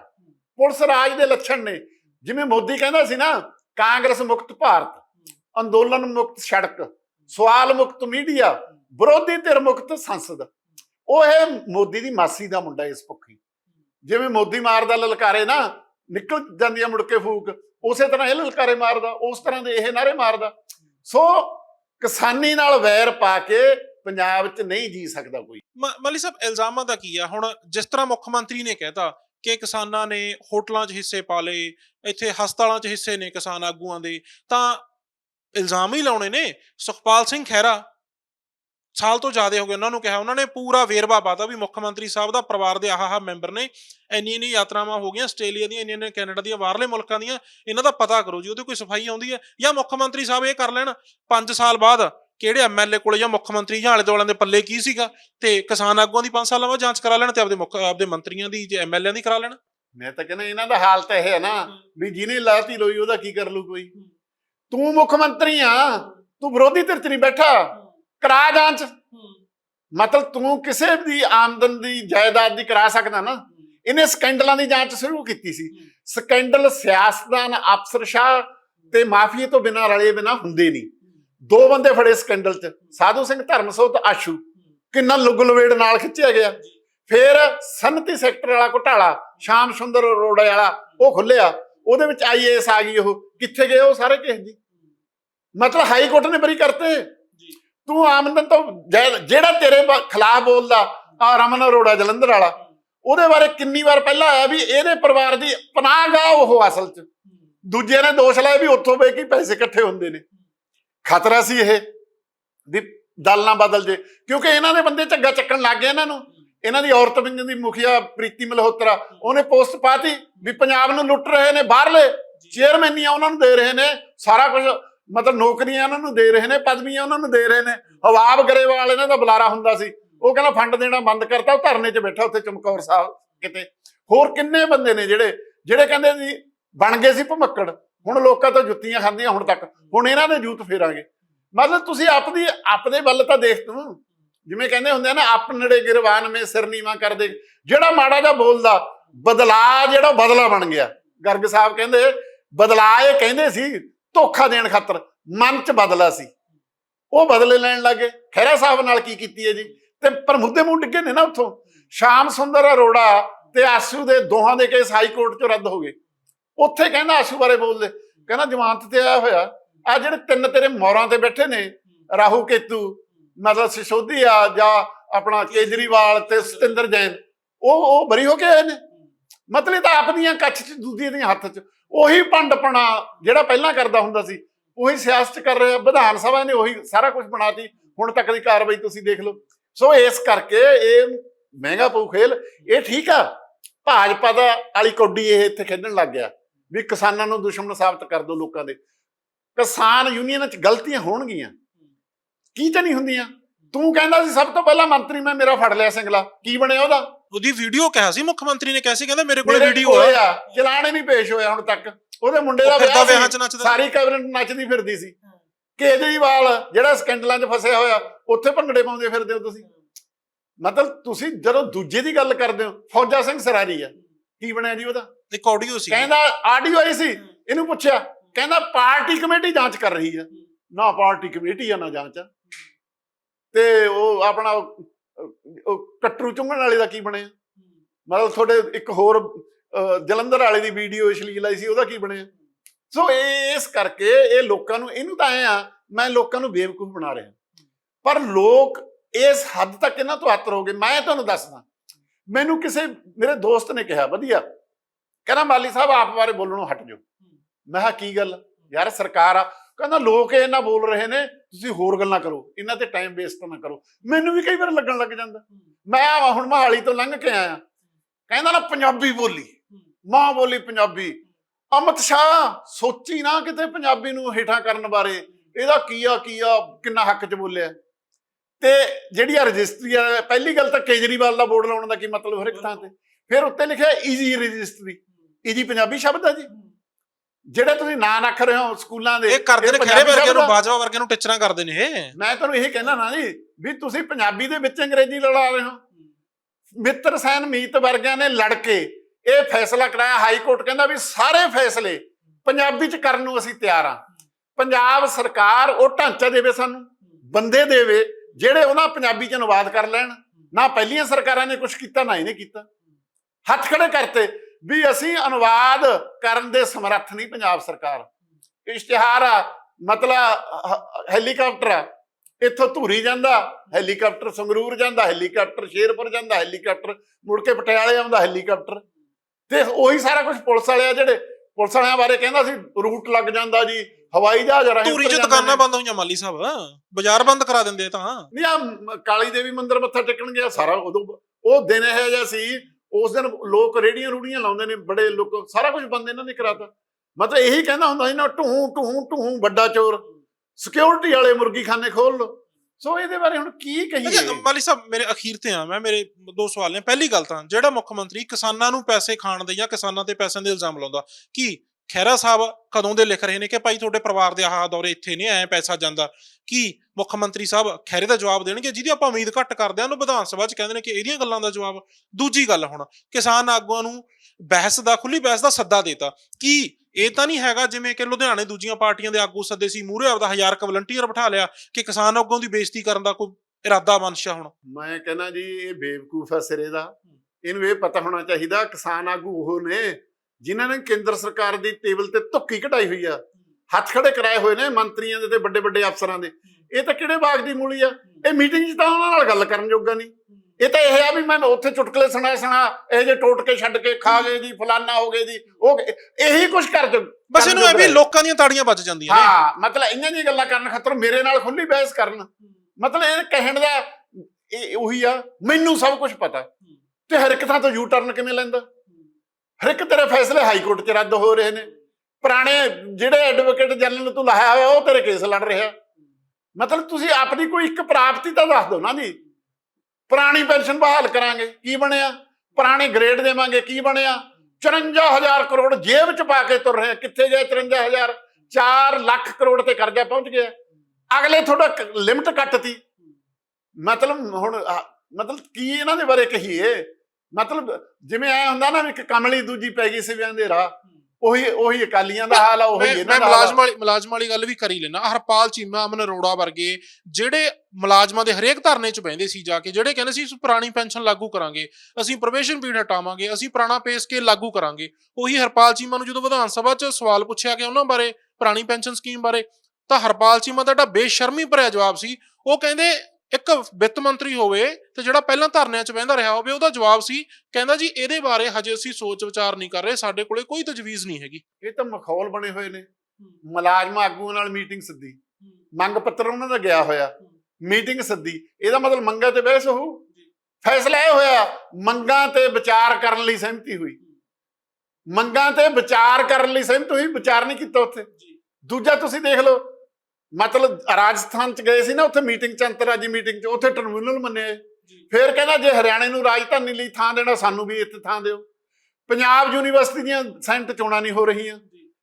ਪੁਲਿਸ ਰਾਜ ਦੇ ਲੱਛਣ ਨੇ। ਜਿਵੇਂ ਮੋਦੀ ਕਹਿੰਦਾ ਸੀ ਨਾ ਕਾਂਗਰਸ ਮੁਕਤ ਭਾਰਤ ਅੰਦੋਲਨ ਮੁਕਤ ਸੜਕ ਸਵਾਲ ਮੁਕਤ ਮੀਡੀਆ ਵਿਰੋਧੀ ਧਿਰ ਮੁਕਤ ਸੰਸਦ। ਉਹ ਇਹ ਮੋਦੀ ਦੀ ਮਾਸੀ ਦਾ ਮੁੰਡਾ ਇਸ ਪੱਖੀ ਜਿਵੇਂ ਮੋਦੀ ਮਾਰਦਾ, ਲਲਕਾਰੇ ਨਾ, ਨਿਕਲ ਜਾਂਦੀ ਆ ਮੁੜ ਕੇ ਫੂਕ, ਉਸੇ ਤਰ੍ਹਾਂ ਇਹ ਲਲਕਾਰੇ ਮਾਰਦਾ, ਉਸ ਤਰ੍ਹਾਂ ਦੇ ਇਹ ਨਾਰੇ ਮਾਰਦਾ। ਸੋ ਕਿਸਾਨੀ ਨਾਲ ਵੈਰ ਪਾ ਕੇ ਪੰਜਾਬ 'ਚ ਨਹੀਂ ਜੀ ਸਕਦਾ ਕੋਈ। ਮ- ਮਲੀ ਸਾਹਿਬ, ਇਲਜ਼ਾਮਾਂ ਦਾ ਕੀ ਆ? ਹੁਣ ਜਿਸ ਤਰ੍ਹਾਂ ਮੁੱਖ ਮੰਤਰੀ ਨੇ ਕਹਿਤਾ ਕਿ ਕਿਸਾਨਾਂ ਨੇ ਹੋਟਲਾਂ 'ਚ ਹਿੱਸੇ ਪਾ ਲਏ, ਇੱਥੇ ਹਸਪਤਾਲਾਂ 'ਚ ਹਿੱਸੇ ਨੇ ਕਿਸਾਨ ਆਗੂਆਂ ਦੇ, ਤਾਂ ਇਲਜ਼ਾਮ ਹੀ ਲਾਉਣੇ ਨੇ। ਸੁਖਪਾਲ ਸਿੰਘ ਖਹਿਰਾ ਸਾਲ ਤੋਂ ਜ਼ਿਆਦਾ ਹੋ ਗਏ ਉਹਨਾਂ ਨੂੰ ਕਿਹਾ ਉਹਨਾਂ ਨੇ ਪੂਰਾ ਵੇਰਵਾ ਪਾਤਾ ਵੀ ਮੁੱਖ ਮੰਤਰੀ ਸਾਹਿਬ ਦਾ ਪਰਿਵਾਰ ਦੇ ਆਹ ਆਹ ਮੈਂਬਰ ਨੇ। ਇੰਨੀ ਇੰਨੀ ਯਾਤਰਾਵਾਂ ਹੋ ਗਈਆਂ ਆਸਟ੍ਰੇਲੀਆ ਦੀਆਂ ਇੰਨੀਆਂ ਇੰਨੀਆਂ ਕੈਨੇਡਾ ਦੀਆਂ ਬਾਹਰਲੇ ਮੁਲਕਾਂ ਦੀਆਂ ਇਹਨਾਂ ਦਾ ਪਤਾ ਕਰੋ ਜੀ ਉਹਦੇ ਕੋਈ ਸਫ਼ਾਈ ਆਉਂਦੀ ਹੈ ਜਾਂ ਮੁੱਖ ਮੰਤਰੀ ਸਾਹਿਬ ਇਹ ਕਰ ਲੈਣ। 5 ਸਾਲ ਬਾਅਦ ਕਿਹੜੇ ਐਮਐਲਏ ਕੋਲੇ ਜਾਂ ਮੁੱਖ ਮੰਤਰੀ ਜਾਂ ਆਲੇ ਦੁਆਲੇ ਦੇ ਪੱਲੇ ਕੀ ਸੀਗਾ? ਤੇ ਕਿਸਾਨ ਆਗੂਆਂ ਦੀ 5 ਸਾਲਾਂ ਬਾਅਦ ਜਾਂਚ ਕਰਾ ਲੈਣ ਤੇ ਆਪਦੇ ਮੁੱਖ ਆਪਦੇ ਮੰਤਰੀਆਂ ਦੀ ਜੇ ਐਮਐਲਏ ਦੀ ਕਰਾ ਲੈਣ। ਮੈਂ ਤਾਂ ਕਹਿੰਦਾ ਇਹਨਾਂ ਦਾ ਹਾਲ ਤਾਂ ਇਹ ਹੈ ਨਾ ਵੀ ਜਿਹਨੇ ਲਾਤੀ ਲੋਈ ਉਹਦਾ ਕੀ ਕਰ ਲੂ ਕੋਈ? ਤੂੰ ਮੁੱਖ ਮੰਤਰੀ ਆ ਤੂੰ ਵਿਰੋਧੀ ਧਿਰ 'ਚ ਨਹੀਂ ਬੈਠਾ। ਕਰਾ ਜਾਂਚ ਮਤਲਬ ਤੂੰ ਕਿਸੇ ਦੀ ਆਮਦਨ ਦੀ ਜਾਇਦਾਦ ਦੀ ਕਰਾ ਸਕਦਾ ਨਾ। ਇਹਨੇ ਸਕੈਂਡਲਾਂ ਦੀ ਜਾਂਚ ਸ਼ੁਰੂ ਕੀਤੀ ਸੀ। ਸਕੈਂਡਲ ਸਿਆਸਤਦਾਨ ਅਫਸਰਸ਼ਾਹ ਤੇ ਮਾਫੀਏ ਤੋਂ ਬਿਨਾਂ ਰਲੇ ਬਿਨਾਂ ਹੁੰਦੇ ਨਹੀਂ। ਦੋ ਬੰਦੇ ਫੜੇ ਸਕੈਂਡਲ 'ਚ ਸਾਧੂ ਸਿੰਘ ਧਰਮਸੋਤ ਆਸ਼ੂ। ਕਿੰਨਾ ਲੁੱਗ ਲਵੇੜ ਨਾਲ ਖਿੱਚਿਆ ਗਿਆ। ਫਿਰ ਸਨਤੀ ਸੈਕਟਰ ਵਾਲਾ ਘੁਟਾਲਾ ਸ਼ਾਮ ਸੁੰਦਰ ਅਰੋੜਾ ਵਾਲਾ ਉਹ ਖੁੱਲਿਆ ਉਹਦੇ ਵਿੱਚ ਆਈਏਐਸ ਆ ਗਈ ਉਹ। ਕਿੱਥੇ ਗਏ ਉਹ ਸਾਰੇ ਕਿਸ ਦੀ? ਮਤਲਬ ਹਾਈ ਕੋਰਟ ਨੇ ਬਰੀ ਕਰਤੇ। ਤੂੰ ਆਮਦਨ ਤੋਂ ਜਿਹੜਾ ਤੇਰੇ ਖਿਲਾਫ ਬੋਲਦਾ ਆ ਰਮਨ ਅਰੋੜਾ ਜਲੰਧਰ ਵਾਲਾ ਉਹਦੇ ਬਾਰੇ ਕਿੰਨੀ ਵਾਰ ਪਹਿਲਾਂ ਆਇਆ ਵੀ ਇਹਦੇ ਪਰਿਵਾਰ ਦੀ ਪਨਾਹਗਾ ਉਹ ਅਸਲ 'ਚ। ਦੂਜਿਆਂ ਨੇ ਦੋਸ਼ ਲਾਇਆ ਵੀ ਉੱਥੋਂ ਵੇ ਕੀ ਪੈਸੇ ਇਕੱਠੇ ਹੁੰਦੇ ਨੇ। ਖਤਰਾ ਸੀ ਇਹ ਵੀ ਦਲ ਨਾ ਬਦਲ ਜੇ। ਕਿਉਂਕਿ ਇਹਨਾਂ ਦੇ ਬੰਦੇ ਝੱਗਾ ਚੱਕਣ ਲੱਗ ਗਏ ਇਹਨਾਂ ਨੂੰ। ਇਹਨਾਂ ਦੀ ਔਰਤ ਵਿੰਗ ਦੀ ਮੁਖੀਆ ਪ੍ਰੀਤੀ ਮਲਹੋਤਰਾ ਉਹਨੇ ਪੋਸਟ ਪਾਤੀ ਵੀ ਪੰਜਾਬ ਨੂੰ ਲੁੱਟ ਰਹੇ ਨੇ ਬਾਹਰਲੇ। ਚੇਅਰਮੈਨੀਆਂ ਉਹਨਾਂ ਨੂੰ ਦੇ ਰਹੇ ਨੇ ਸਾਰਾ ਕੁਝ ਮਤਲਬ ਨੌਕਰੀਆਂ ਇਹਨਾਂ ਨੂੰ ਦੇ ਰਹੇ ਨੇ, ਪਦਵੀਆਂ ਉਹਨਾਂ ਨੂੰ ਦੇ ਰਹੇ ਨੇ। ਹਵਾਬ ਗਰੇਵਾਲ ਇਹਨਾਂ ਦਾ ਬੁਲਾਰਾ ਹੁੰਦਾ ਸੀ। ਉਹ ਕਹਿੰਦਾ ਫੰਡ ਦੇਣਾ ਬੰਦ ਕਰਤਾ, ਉਹ ਧਰਨੇ 'ਚ ਬੈਠਾ ਉੱਥੇ ਚਮਕੌਰ ਸਾਹਿਬ ਕਿਤੇ। ਹੋਰ ਕਿੰਨੇ ਬੰਦੇ ਨੇ ਜਿਹੜੇ ਜਿਹੜੇ ਕਹਿੰਦੇ ਸੀ, ਬਣ ਗਏ ਸੀ ਭਮੱਕੜ। ਹੁਣ ਲੋਕਾਂ ਤੋਂ ਜੁੱਤੀਆਂ ਖਾਂਦੀਆਂ ਹੁਣ ਤੱਕ। ਹੁਣ ਇਹਨਾਂ ਦੇ ਜੂਤ ਫੇਰਾਂਗੇ। ਮਤਲਬ ਤੁਸੀਂ ਆਪਦੀ, ਆਪਦੇ ਵੱਲ ਤਾਂ ਦੇਖ ਤੂੰ। ਜਿਵੇਂ ਕਹਿੰਦੇ ਹੁੰਦੇ ਆ ਨਾ ਆਪਨੜੇ ਗਿਰਵਾਨ ਮੇ ਸਿਰ ਨੀਵਾ ਕਰਦੇ। ਜਿਹੜਾ ਮਾੜਾ ਜਿਹਾ ਬੋਲਦਾ, ਬਦਲਾ ਜਿਹੜਾ ਬਦਲਾ ਬਣ ਗਿਆ। ਗਰਗ ਸਾਹਿਬ ਕਹਿੰਦੇ, ਬਦਲਾ ਇਹ ਕਹਿੰਦੇ ਸੀ ਧੋਖਾ ਦੇਣ ਖਾਤਰ ਮਨ ਚ ਬਦਲਾ ਸੀ। ਉਹ ਬਦਲੇ ਲੈਣ ਲੱਗੇ ਖਹਿਰਾ ਸਾਹਿਬ ਨਾਲ ਕੀ ਕੀਤੀ ਹੈ ਜੀ? ਤੇ ਪਰ ਮੁੱਦੇ ਮੂੰਹ ਡਿੱਗੇ ਨੇ ਨਾ ਉੱਥੋਂ। ਸ਼ਾਮ ਸੁੰਦਰ ਅਰੋੜਾ ਤੇ ਆਸੂ ਦੇ ਦੋਹਾਂ ਦੇ ਕੇਸ ਹਾਈ ਕੋਰਟ ਚੋਂ ਰੱਦ ਹੋ ਗਏ। ਉੱਥੇ ਕਹਿੰਦਾ ਆਸੂ ਬਾਰੇ ਬੋਲਦੇ। ਕਹਿੰਦਾ ਜ਼ਮਾਨਤ ਤੇ ਆਇਆ ਹੋਇਆ। ਆ ਜਿਹੜੇ ਤਿੰਨ ਤੇਰੇ ਮੌਰਾਂ ਤੇ ਬੈਠੇ ਨੇ, ਰਾਹੂ ਕੇਤੂ, ਮਤਲਬ ਸਿਸੋਦੀਆ ਜਾਂ ਆਪਣਾ ਕੇਜਰੀਵਾਲ ਤੇ ਸਤਿੰਦਰ ਜੈਨ, ਉਹ ਉਹ ਬਰੀ ਹੋ ਕੇ ਆਏ ਨੇ। ਮਤਲਬ ਤਾਂ ਆਪ ਦੀਆਂ ਕੱਛ ਚ ਦੂਜੇ ਦੀਆਂ ਹੱਥ ਚ। ਉਹੀ ਭੰਡਪਣਾ ਜਿਹੜਾ ਪਹਿਲਾਂ ਕਰਦਾ ਹੁੰਦਾ ਸੀ, ਉਹੀ ਸਿਆਸਤ ਕਰ ਰਿਹਾ, ਵਿਧਾਨ ਸਭਾ ਨੇ ਉਹੀ ਸਾਰਾ ਕੁਝ ਬਣਾਤੀ। ਹੁਣ ਤੱਕ ਦੀ ਕਾਰਵਾਈ ਤੁਸੀਂ ਦੇਖ ਲਓ। ਸੋ ਇਸ ਕਰਕੇ ਇਹ ਮਹਿੰਗਾ ਪਊ ਖੇਲ। ਇਹ ਠੀਕ ਆ, ਭਾਜਪਾ ਦਾ ਵਾਲੀ ਕੌਡੀ ਇਹ ਇੱਥੇ ਖੇਡਣ ਲੱਗ ਗਿਆ, ਵੀ ਕਿਸਾਨਾਂ ਨੂੰ ਦੁਸ਼ਮਣ ਸਾਬਤ ਕਰ ਦੋ ਲੋਕਾਂ ਦੇ। ਕਿਸਾਨ ਯੂਨੀਅਨ ਚ ਗਲਤੀਆਂ ਹੋਣਗੀਆਂ। ਕੀ ਤਾਂ ਨਹੀਂ ਹੁੰਦੀਆਂ? ਤੂੰ ਕਹਿੰਦਾ ਸੀ, ਸਭ ਤੋਂ ਪਹਿਲਾਂ ਮੰਤਰੀ ਮੈਂ, ਮੇਰਾ ਫੜ ਲਿਆ ਸਿੰਗਲਾ। ਕੀ ਬਣਿਆ ਉਹਦਾ? ਉਹਦੀ ਵੀਡੀਓ ਕਿਹਾ ਸੀ ਮੁੱਖ ਮੰਤਰੀ ਨੇ ਕਿਹਾ ਸੀ ਕਹਿੰਦਾ ਮੇਰੇ ਕੋਲ ਵੀਡੀਓ ਆ। ਚਲਾਣ ਹੀ ਨਹੀਂ ਪੇਸ਼ ਹੋਇਆ ਹੁਣ ਤੱਕ। ਉਹਦੇ ਮੁੰਡੇ ਦਾ ਵਿਆਹ ਵਿਆਹਾਂ 'ਚ ਸੀ ਨੱਚਦਾ। ਸਾਰੀ ਕੈਬਨਿਟ ਨੱਚਦੀ ਫਿਰਦੀ ਸੀ। ਕੇਜਰੀਵਾਲ ਜਿਹੜਾ ਸਕੈਂਡਲਾਂ 'ਚ ਫਸਿਆ ਹੋਇਆ ਉੱਥੇ ਭੰਗੜੇ ਪਾਉਂਦੇ ਫਿਰਦੇ ਹੋ ਤੁਸੀਂ। ਮਤਲਬ ਤੁਸੀਂ ਜਦੋਂ ਦੂਜੇ ਦੀ ਗੱਲ ਕਰਦੇ ਹੋ ਫੌਜਾ ਸਿੰਘ ਸਰਾਰੀ ਆ। ਕੀ ਬਣਿਆ ਜੀ ਉਹਦਾ? ਇੱਕ ਆਡੀਓ ਸੀ। ਕਹਿੰਦਾ ਆਡੀਓ ਆਈ ਸੀ ਇਹਨੂੰ ਪੁੱਛਿਆ ਕਹਿੰਦਾ ਪਾਰਟੀ ਕਮੇਟੀ ਜਾਂਚ ਕਰ ਰਹੀ ਆ। ਨਾ ਪਾਰਟੀ ਕਮੇਟੀ ਆ ਨਾ ਜਾਂਚ ਆ। ਤੇ ਉਹ ਆਪਣਾ ਉਹ- ਕਟਰੂ ਚੁੰਗਣ ਵਾਲੇ ਦਾ ਕੀ ਬਣਿਆ? ਮਤਲਬ ਤੁਹਾਡੇ ਇੱਕ ਹੋਰ ਜਲੰਧਰ ਵਾਲੇ ਦੀ ਵੀਡੀਓ ਇਸ਼ਲੀਲ ਆਈ ਸੀ, ਉਹਦਾ ਕੀ ਬਣਿਆ? ਸੋ ਇਸ ਕਰਕੇ ਇਹ ਲੋਕਾਂ ਨੂੰ, ਇਹਨੂੰ ਤਾਂ ਐ ਆ, ਮੈਂ ਲੋਕਾਂ ਨੂੰ ਬੇਵਕੂਫ ਬਣਾ ਰਿਹਾ। ਪਰ ਲੋਕ ਇਸ ਹੱਦ ਤੱਕ ਇਹਨਾਂ ਤੋਂ ਆਤਰ ਹੋ ਗਏ। ਮੈਂ ਤੁਹਾਨੂੰ ਦੱਸਦਾ, ਮੈਨੂੰ ਕਿਸੇ, ਮੇਰੇ ਦੋਸਤ ਨੇ ਕਿਹਾ, ਵਧੀਆ, ਕਹਿੰਦਾ ਮਾਲੀ ਸਾਹਿਬ, ਆਪ ਬਾਰੇ ਬੋਲਣੋਂ ਹਟ ਜਾਓ। ਮੈਂ ਕਿਹਾ, ਕੀ ਗੱਲ? ਯਾਰ, ਸਰਕਾਰ ਆ ਕਹਿੰਦਾ ਲੋਕ ਇਹ ਨਾ ਬੋਲ ਰਹੇ ਨੇ, ਤੁਸੀਂ ਹੋਰ ਗੱਲਾਂ ਕਰੋ, ਇਹਨਾਂ ਤੇ ਟਾਈਮ ਵੇਸਟ ਨਾ ਕਰੋ। ਮੈਨੂੰ ਵੀ ਕਈ ਵਾਰ ਲੱਗਣ ਲੱਗ ਜਾਂਦਾ। ਮੈਂ ਆਵਾਂ ਹੁਣ ਮਹਾਲੀ ਤੋਂ ਲੰਘ ਕੇ ਆਇਆ। ਕਹਿੰਦਾ ਨਾ ਪੰਜਾਬੀ ਬੋਲੀ, ਮਾਂ ਬੋਲੀ ਪੰਜਾਬੀ। ਅਮਿਤ ਸ਼ਾਹ, ਸੋਚੀ ਨਾ ਕਿਤੇ ਪੰਜਾਬੀ ਨੂੰ ਹੇਠਾਂ ਕਰਨ ਬਾਰੇ, ਇਹਦਾ ਕੀ ਆ ਕੀ ਆ ਕਿੰਨਾ ਹੱਕ 'ਚ ਬੋਲਿਆ। ਤੇ ਜਿਹੜੀ ਆ ਰਜਿਸਟਰੀ ਆ, ਪਹਿਲੀ ਗੱਲ ਤਾਂ ਕੇਜਰੀਵਾਲ ਦਾ ਬੋਰਡ ਲਾਉਣ ਦਾ ਕੀ ਮਤਲਬ ਹਰ ਇੱਕ ਥਾਂ ਤੇ। ਫਿਰ ਉੱਤੇ ਲਿਖਿਆ ਈਜੀ ਰਜਿਸਟਰੀ ਈਜੀ ਪੰਜਾਬੀ ਸ਼ਬਦ ਆ ਜੀ। ਜਿਹੜਾ ਤੁਸੀਂ ਨਾਂ ਰੱਖ ਰਹੇ ਹੋ ਸਕੂਲਾਂ ਦੇ ਇਹ ਕਰਦੇ ਨੇ ਪੰਜਾਬੀ ਵਰਗੇ ਨੂੰ ਆ। ਬਾਜਵਾ ਵਰਗੇ ਨੂੰ ਟਿਚਰਾਂ ਕਰਦੇ ਨੇ ਇਹ। ਮੈਂ ਤੁਹਾਨੂੰ ਇਹ ਕਹਿਣਾ ਨਾ ਜੀ ਵੀ ਤੁਸੀਂ ਪੰਜਾਬੀ ਦੇ ਵਿੱਚ ਅੰਗਰੇਜ਼ੀ ਲੜਾ ਰਹੇ ਹੋ। ਮਿੱਤਰ ਸੈਨ ਮੀਤ ਵਰਗਿਆਂ ਨੇ ਲੜ ਕੇ ਇਹ ਫੈਸਲਾ ਕਰਾਇਆ ਹਾਈ ਕੋਰਟ ਕਹਿੰਦਾ ਵੀ ਸਾਰੇ ਫੈਸਲੇ ਪੰਜਾਬੀ ਚ ਕਰਨ ਨੂੰ ਅਸੀਂ ਤਿਆਰ ਹਾਂ ਪੰਜਾਬ ਸਰਕਾਰ ਉਹ ਢਾਂਚਾ ਦੇਵੇ ਸਾਨੂੰ ਬੰਦੇ ਦੇਵੇ ਜਿਹੜੇ ਉਹਨਾਂ ਪੰਜਾਬੀ ਚ ਅਨੁਵਾਦ ਕਰ ਲੈਣ। ਨਾ ਪਹਿਲੀਆਂ ਸਰਕਾਰਾਂ ਨੇ ਕੁਝ ਕੀਤਾ ਨਾ ਇਹਨੇ ਕੀਤਾ। ਹੱਥ ਖੜੇ ਕਰਤੇ। ਵੀ ਅਸੀਂ ਅਨੁਵਾਦ ਕਰਨ ਦੇ ਸਮਰੱਥ ਨਹੀਂ ਪੰਜਾਬ ਸਰਕਾਰ। ਇਸ਼ਤਿਹਾਰ ਆ ਮਤਲਬ ਹੈਲੀਕਾਪਟਰ ਆ। ਇੱਥੋਂ ਧੂਰੀ ਜਾਂਦਾ ਹੈਲੀਕਾਪਟਰ ਸੰਗਰੂਰ ਜਾਂਦਾ ਹੈਲੀਕਾਪਟਰ ਸ਼ੇਰਪੁਰ ਜਾਂਦਾ ਹੈਲੀਕਾਪਟਰ ਮੁੜ ਕੇ ਪਟਿਆਲੇ ਆਉਂਦਾ ਹੈਲੀਕਾਪਟਰ। ਤੇ ਉਹੀ ਸਾਰਾ ਕੁਝ ਪੁਲਿਸ ਵਾਲੇ ਆ ਜਿਹੜੇ ਪੁਲਿਸ ਵਾਲਿਆਂ ਬਾਰੇ ਕਹਿੰਦਾ ਸੀ ਰੂਟ ਲੱਗ ਜਾਂਦਾ ਜੀ ਹਵਾਈ ਜਹਾਜ਼ ਰਾਹੀਂ ਧੂਰੀ ਚ ਦੁਕਾਨਾਂ। ਬੰਦ ਹੋਈਆਂ ਮਾਲੀ ਸਾਹਿਬ ਬਾਜ਼ਾਰ ਬੰਦ ਕਰਾ ਦਿੰਦੇ ਤਾਂ ਨਹੀਂ ਆ ਕਾਲੀ ਦੇਵੀ ਮੰਦਿਰ ਮੱਥਾ ਟੇਕਣ ਗਿਆ ਸਾਰਾ ਉਦੋਂ ਉਹ ਦਿਨ ਇਹ ਜਿਹਾ ਸੀ ਉਸ ਦਿਨ ਲੋਕ ਰੇੜੀਆਂ ਰੂੜੀਆਂ ਲਾਉਂਦੇ ਨੇ ਬੜੇ ਲੋਕ ਸਾਰਾ ਕੁਝ ਬੰਦ ਇਹਨਾਂ ਨੇ ਕਰਾਤਾ। ਮਤਲਬ ਇਹੀ ਕਹਿੰਦਾ ਹੁੰਦਾ ਸੀ ਨਾ ਢੂੰ ਢੂੰ ਢੂੰ ਵੱਡਾ ਚੋਰ ਸਿਕਿਉਰਿਟੀ ਵਾਲੇ ਮੁਰਗੀ ਖਾਨੇ ਖੋਲ ਲੋ ਸੋ ਇਹਦੇ ਬਾਰੇ ਹੁਣ ਕੀ ਅੱਛਾ, ਕਹੀਏ ਮਾਲੀ ਸਾਹਿਬ ਮੇਰੇ ਅਖੀਰ ਤੇ ਆ ਮੈਂ ਮੇਰੇ ਦੋ ਸਵਾਲ ਨੇ। ਪਹਿਲੀ ਗੱਲ ਤਾਂ ਜਿਹੜਾ ਮੁੱਖ ਮੰਤਰੀ ਕਿਸਾਨਾਂ ਨੂੰ ਪੈਸੇ ਖਾਣ ਦੇ ਜਾਂ ਕਿਸਾਨਾਂ ਤੇ ਪੈਸਿਆਂ ਦੇ ਇਲਜ਼ਾਮ ਲਾਉਂਦਾ ਕੀ ਖੈਰਾ ਸਾਹਿਬ ਕਦੋਂ ਦੇ ਲਿਖ ਰਹੇ ਨੇ ਕਿ ਭਾਈ ਤੁਹਾਡੇ ਪਰਿਵਾਰ ਦੇ ਆਹ ਦੌਰੇ ਇੱਥੇ ਨਹੀਂ ਐ ਪੈਸਾ ਜਾਂਦਾ। ਕੀ ਮੁੱਖ ਮੰਤਰੀ ਸਾਹਿਬ ਖੈਰੇ ਦਾ ਜਵਾਬ ਦੇਣਗੇ, ਜਿਹਦੀ ਆਪਾਂ ਉਮੀਦ ਘੱਟ ਕਰਦੇ ਆ ਉਹਨੂੰ ਵਿਧਾਨ ਸਭਾ 'ਚ ਕਹਿੰਦੇ ਨੇ ਕਿ ਇਹਦੀਆਂ ਗੱਲਾਂ ਦਾ ਜਵਾਬ। ਦੂਜੀ ਗੱਲ ਹੁਣ, ਕਿਸਾਨ ਆਗੂਆਂ ਨੂੰ ਬਹਿਸ ਦਾ ਖੁੱਲੀ ਬਹਿਸ ਦਾ ਸੱਦਾ ਦੇਤਾ। ਕੀ ਇਹ ਤਾਂ ਨਹੀਂ ਹੈਗਾ, ਜਿਵੇਂ ਕਿ ਲੁਧਿਆਣੇ ਦੂਜੀਆਂ ਪਾਰਟੀਆਂ ਦੇ ਆਗੂ ਸੱਦੇ ਸੀ, ਮੂਹਰੇ ਆਪਦਾ ਹਜ਼ਾਰ ਕ ਵਲੰਟੀਅਰ ਬਿਠਾ ਲਿਆ ਕਿ ਕਿਸਾਨ ਆਗੂਆਂ ਦੀ ਬੇਇੱਜ਼ਤੀ ਕਰਨ ਦਾ ਕੋਈ ਇਰਾਦਾ ਮਨਸ਼ਾ ਹੁਣ? ਮੈਂ ਕਹਿੰਦਾ ਜੀ, ਇਹ ਬੇਵਕੂਫ ਹੈ ਸਿਰੇ ਦਾ। ਇਹਨੂੰ ਇਹ ਪਤਾ ਹੋਣਾ ਚਾਹੀਦਾ, ਕਿਸਾਨ ਆਗੂ ਉਹ ਨੇ ਜਿਨ੍ਹਾਂ ਨੇ ਕੇਂਦਰ ਸਰਕਾਰ ਦੀ ਟੇਬਲ ਤੇ ਧੁੱਕੀ ਘਟਾਈ ਹੋਈ ਆ ਹੱਥ ਖੜੇ ਕਰਾਏ ਹੋਏ ਨੇ ਮੰਤਰੀਆਂ ਦੇ ਤੇ ਵੱਡੇ ਵੱਡੇ ਅਫਸਰਾਂ ਦੇ। ਇਹ ਤਾਂ ਕਿਹੜੇ ਬਾਗ ਦੀ ਮੂਲੀ ਆ? ਇਹ ਮੀਟਿੰਗ 'ਚ ਤਾਂ ਉਹਨਾਂ ਨਾਲ ਗੱਲ ਕਰਨ ਜੋਗਾ ਨਹੀਂ। ਇਹ ਤਾਂ ਇਹ ਆ ਵੀ ਮੈਂ ਉੱਥੇ ਚੁਟਕਲੇ ਸੁਣਾ ਸੁਣਾ ਇਹ ਜੇ ਟੋਟ ਕੇ ਛੱਡ ਕੇ ਖਾ ਗਏ ਜੀ ਫਲਾਨਾ ਹੋ ਗਏ ਜੀ ਉਹ ਇਹੀ ਕੁਝ ਕਰ ਜੋ ਬਸ ਇਹਨੂੰ ਐ ਵੀ। ਲੋਕਾਂ ਦੀਆਂ ਤਾੜੀਆਂ ਵੱਜ ਜਾਂਦੀਆਂ ਨੇ। ਹਾਂ ਮਤਲਬ ਇਹਨਾਂ ਦੀਆਂ ਗੱਲਾਂ ਕਰਨ ਖਾਤਰ ਮੇਰੇ ਨਾਲ ਖੁੱਲੀ ਬਹਿਸ ਕਰਨ। ਮਤਲਬ ਇਹ ਕਹਿਣ ਦਾ ਇਹ ਉਹੀ ਆ ਮੈਨੂੰ ਸਭ ਕੁਝ ਪਤਾ। ਤੇ ਹਰ ਇੱਕ ਥਾਂ ਤੋਂ ਯੂ ਟਰਨ ਕਿਵੇਂ ਲੈਂਦਾ? ਹਰ ਇੱਕ ਤੇਰੇ ਫੈਸਲੇ ਹਾਈ ਕੋਰਟ 'ਚ ਰੱਦ ਹੋ ਰਹੇ ਨੇ। ਪੁਰਾਣੇ ਜਿਹੜੇ ਐਡਵੋਕੇਟ ਜਨਰਲ ਤੂੰ ਲਾਇਆ ਹੋਇਆ, ਉਹ ਤੇਰੇ ਕੇਸ ਲੜ ਰਿਹਾ। ਮਤਲਬ ਤੁਸੀਂ ਆਪਣੀ ਕੋਈ ਇੱਕ ਪ੍ਰਾਪਤੀ ਤਾਂ ਦੱਸ ਦਿਓ ਨਾ ਜੀ। ਪੁਰਾਣੀ ਪੈਨਸ਼ਨ ਬਹਾਲ ਕਰਾਂਗੇ, ਕੀ ਬਣਿਆ? ਪੁਰਾਣੇ ਗ੍ਰੇਡ ਦੇਵਾਂਗੇ, ਕੀ ਬਣਿਆ? 54000 ਕਰੋੜ ਜੇਬ 'ਚ ਪਾ ਕੇ ਤੁਰ ਰਹੇ ਆ। ਕਿੱਥੇ ਗਏ 54000 4 ਲੱਖ ਕਰੋੜ ਤੇ ਕਰਜ਼ਾ ਪਹੁੰਚ ਗਿਆ। ਅਗਲੇ ਤੁਹਾਡਾ ਲਿਮਟ ਕੱਟਤੀ। ਮਤਲਬ ਹੁਣ ਮਤਲਬ ਕੀ ਇਹਨਾਂ ਦੇ ਬਾਰੇ ਕਹੀਏ? ਮਤਲਬ ਜਿਵੇਂ ਐ ਹੁੰਦਾ ਨਾ ਵੀ ਇੱਕ ਕਮਲੀ ਦੂਜੀ ਪੈ ਗਈ ਸਿਵਿਆਂ ਦੇ ਰਾਹ ਉਹੀ ਉਹੀ ਅਕਾਲੀਆਂ ਦਾ ਹਾਲ ਆ ਉਹੀ ਇਹਨਾਂ ਦਾ। ਮੁਲਾਜ਼ਮ ਵਾਲੀ ਮੁਲਾਜ਼ਮ ਵਾਲੀ ਗੱਲ ਵੀ ਕਰੀ ਲੈਣਾ ਹਰਪਾਲ ਚੀਮਾ ਅਮਨ ਅਰੋੜਾ ਵਰਗੇ ਜਿਹੜੇ ਮੁਲਾਜ਼ਮਾਂ ਦੇ ਹਰੇਕ ਧਰਨੇ 'ਚ ਬਹਿੰਦੇ ਸੀ ਜਾ ਕੇ ਜਿਹੜੇ ਕਹਿੰਦੇ ਸੀ ਪੁਰਾਣੀ ਪੈਨਸ਼ਨ ਲਾਗੂ ਕਰਾਂਗੇ ਅਸੀਂ ਪ੍ਰੋਬੇਸ਼ਨ ਪੀਰੀਅਡ ਹਟਾਵਾਂਗੇ ਅਸੀਂ ਪੁਰਾਣਾ ਪੇ ਸਕੇਲ ਲਾਗੂ ਕਰਾਂਗੇ। ਉਹੀ ਹਰਪਾਲ ਚੀਮਾ ਨੂੰ ਜਦੋਂ ਵਿਧਾਨ ਸਭਾ 'ਚ ਸਵਾਲ ਪੁੱਛਿਆ ਗਿਆ ਉਹਨਾਂ ਬਾਰੇ ਪੁਰਾਣੀ ਪੈਨਸ਼ਨ ਸਕੀਮ ਬਾਰੇ ਤਾਂ ਹਰਪਾਲ ਚੀਮਾ ਦਾ ਜਿਹੜਾ ਬੇਸ਼ਰਮੀ ਭਰਿਆ ਜਵਾਬ ਸੀ। ਉਹ ਕਹਿੰਦੇ ਇੱਕ ਵਿੱਤ ਮੰਤਰੀ ਹੋਵੇ ਤੇ ਜਿਹੜਾ ਪਹਿਲਾਂ ਧਰਨਿਆਂ 'ਚ ਬਹਿੰਦਾ ਰਿਹਾ ਹੋਵੇ ਉਹਦਾ ਜਵਾਬ ਸੀ ਕਹਿੰਦਾ ਜੀ ਇਹਦੇ ਬਾਰੇ ਹਜੇ ਅਸੀਂ ਸੋਚ ਵਿਚਾਰ ਨਹੀਂ ਕਰ ਰਹੇ ਸਾਡੇ ਕੋਲੇ ਕੋਈ ਤਜਵੀਜ਼ ਨਹੀਂ ਹੈਗੀ। ਇਹ ਤਾਂ ਮਖੌਲ ਬਣੇ ਹੋਏ ਨੇ। ਮੁਲਾਜ਼ਮ ਆਗੂਆਂ ਨਾਲ ਮੀਟਿੰਗ ਸੱਦੀ ਮੰਗ ਪੱਤਰ ਉਹਨਾਂ ਦਾ ਗਿਆ ਹੋਇਆ। ਮੀਟਿੰਗ ਸੱਦੀ ਇਹਦਾ ਮਤਲਬ ਮੰਗਾਂ ਤੇ ਬਹਿਸ ਹੋਊ? ਫੈਸਲਾ ਇਹ ਹੋਇਆ ਮੰਗਾਂ ਤੇ ਵਿਚਾਰ ਕਰਨ ਲਈ ਸਹਿਮਤੀ ਹੋਈ। ਮੰਗਾਂ ਤੇ ਵਿਚਾਰ ਕਰਨ ਲਈ ਸਹਿਮਤ ਹੋਈ ਵਿਚਾਰ ਨਹੀਂ ਕੀਤਾ ਉੱਥੇ। ਦੂਜਾ ਤੁਸੀਂ ਦੇਖ ਲਓ ਮਤਲਬ ਰਾਜਸਥਾਨ ਚ ਗਏ ਸੀ ਨਾ, ਉੱਥੇ ਮੀਟਿੰਗ ਚ, ਅੰਤਰਰਾਜੀ ਮੀਟਿੰਗ ਚ, ਉੱਥੇ ਟ੍ਰਿਬਿਊਨਲ ਮੰਨੇ ਫਿਰ ਕਹਿੰਦਾ ਜੇ ਹਰਿਆਣੇ ਨੂੰ ਰਾਜਧਾਨੀ ਲਈ ਥਾਂ ਦੇਣਾ, ਸਾਨੂੰ ਵੀ ਇੱਥੇ ਥਾਂ ਦਿਓ। ਪੰਜਾਬ ਯੂਨੀਵਰਸਿਟੀ ਦੀਆਂ ਸੈਂਟ ਚੋਣਾਂ ਨਹੀਂ ਹੋ ਰਹੀਆਂ।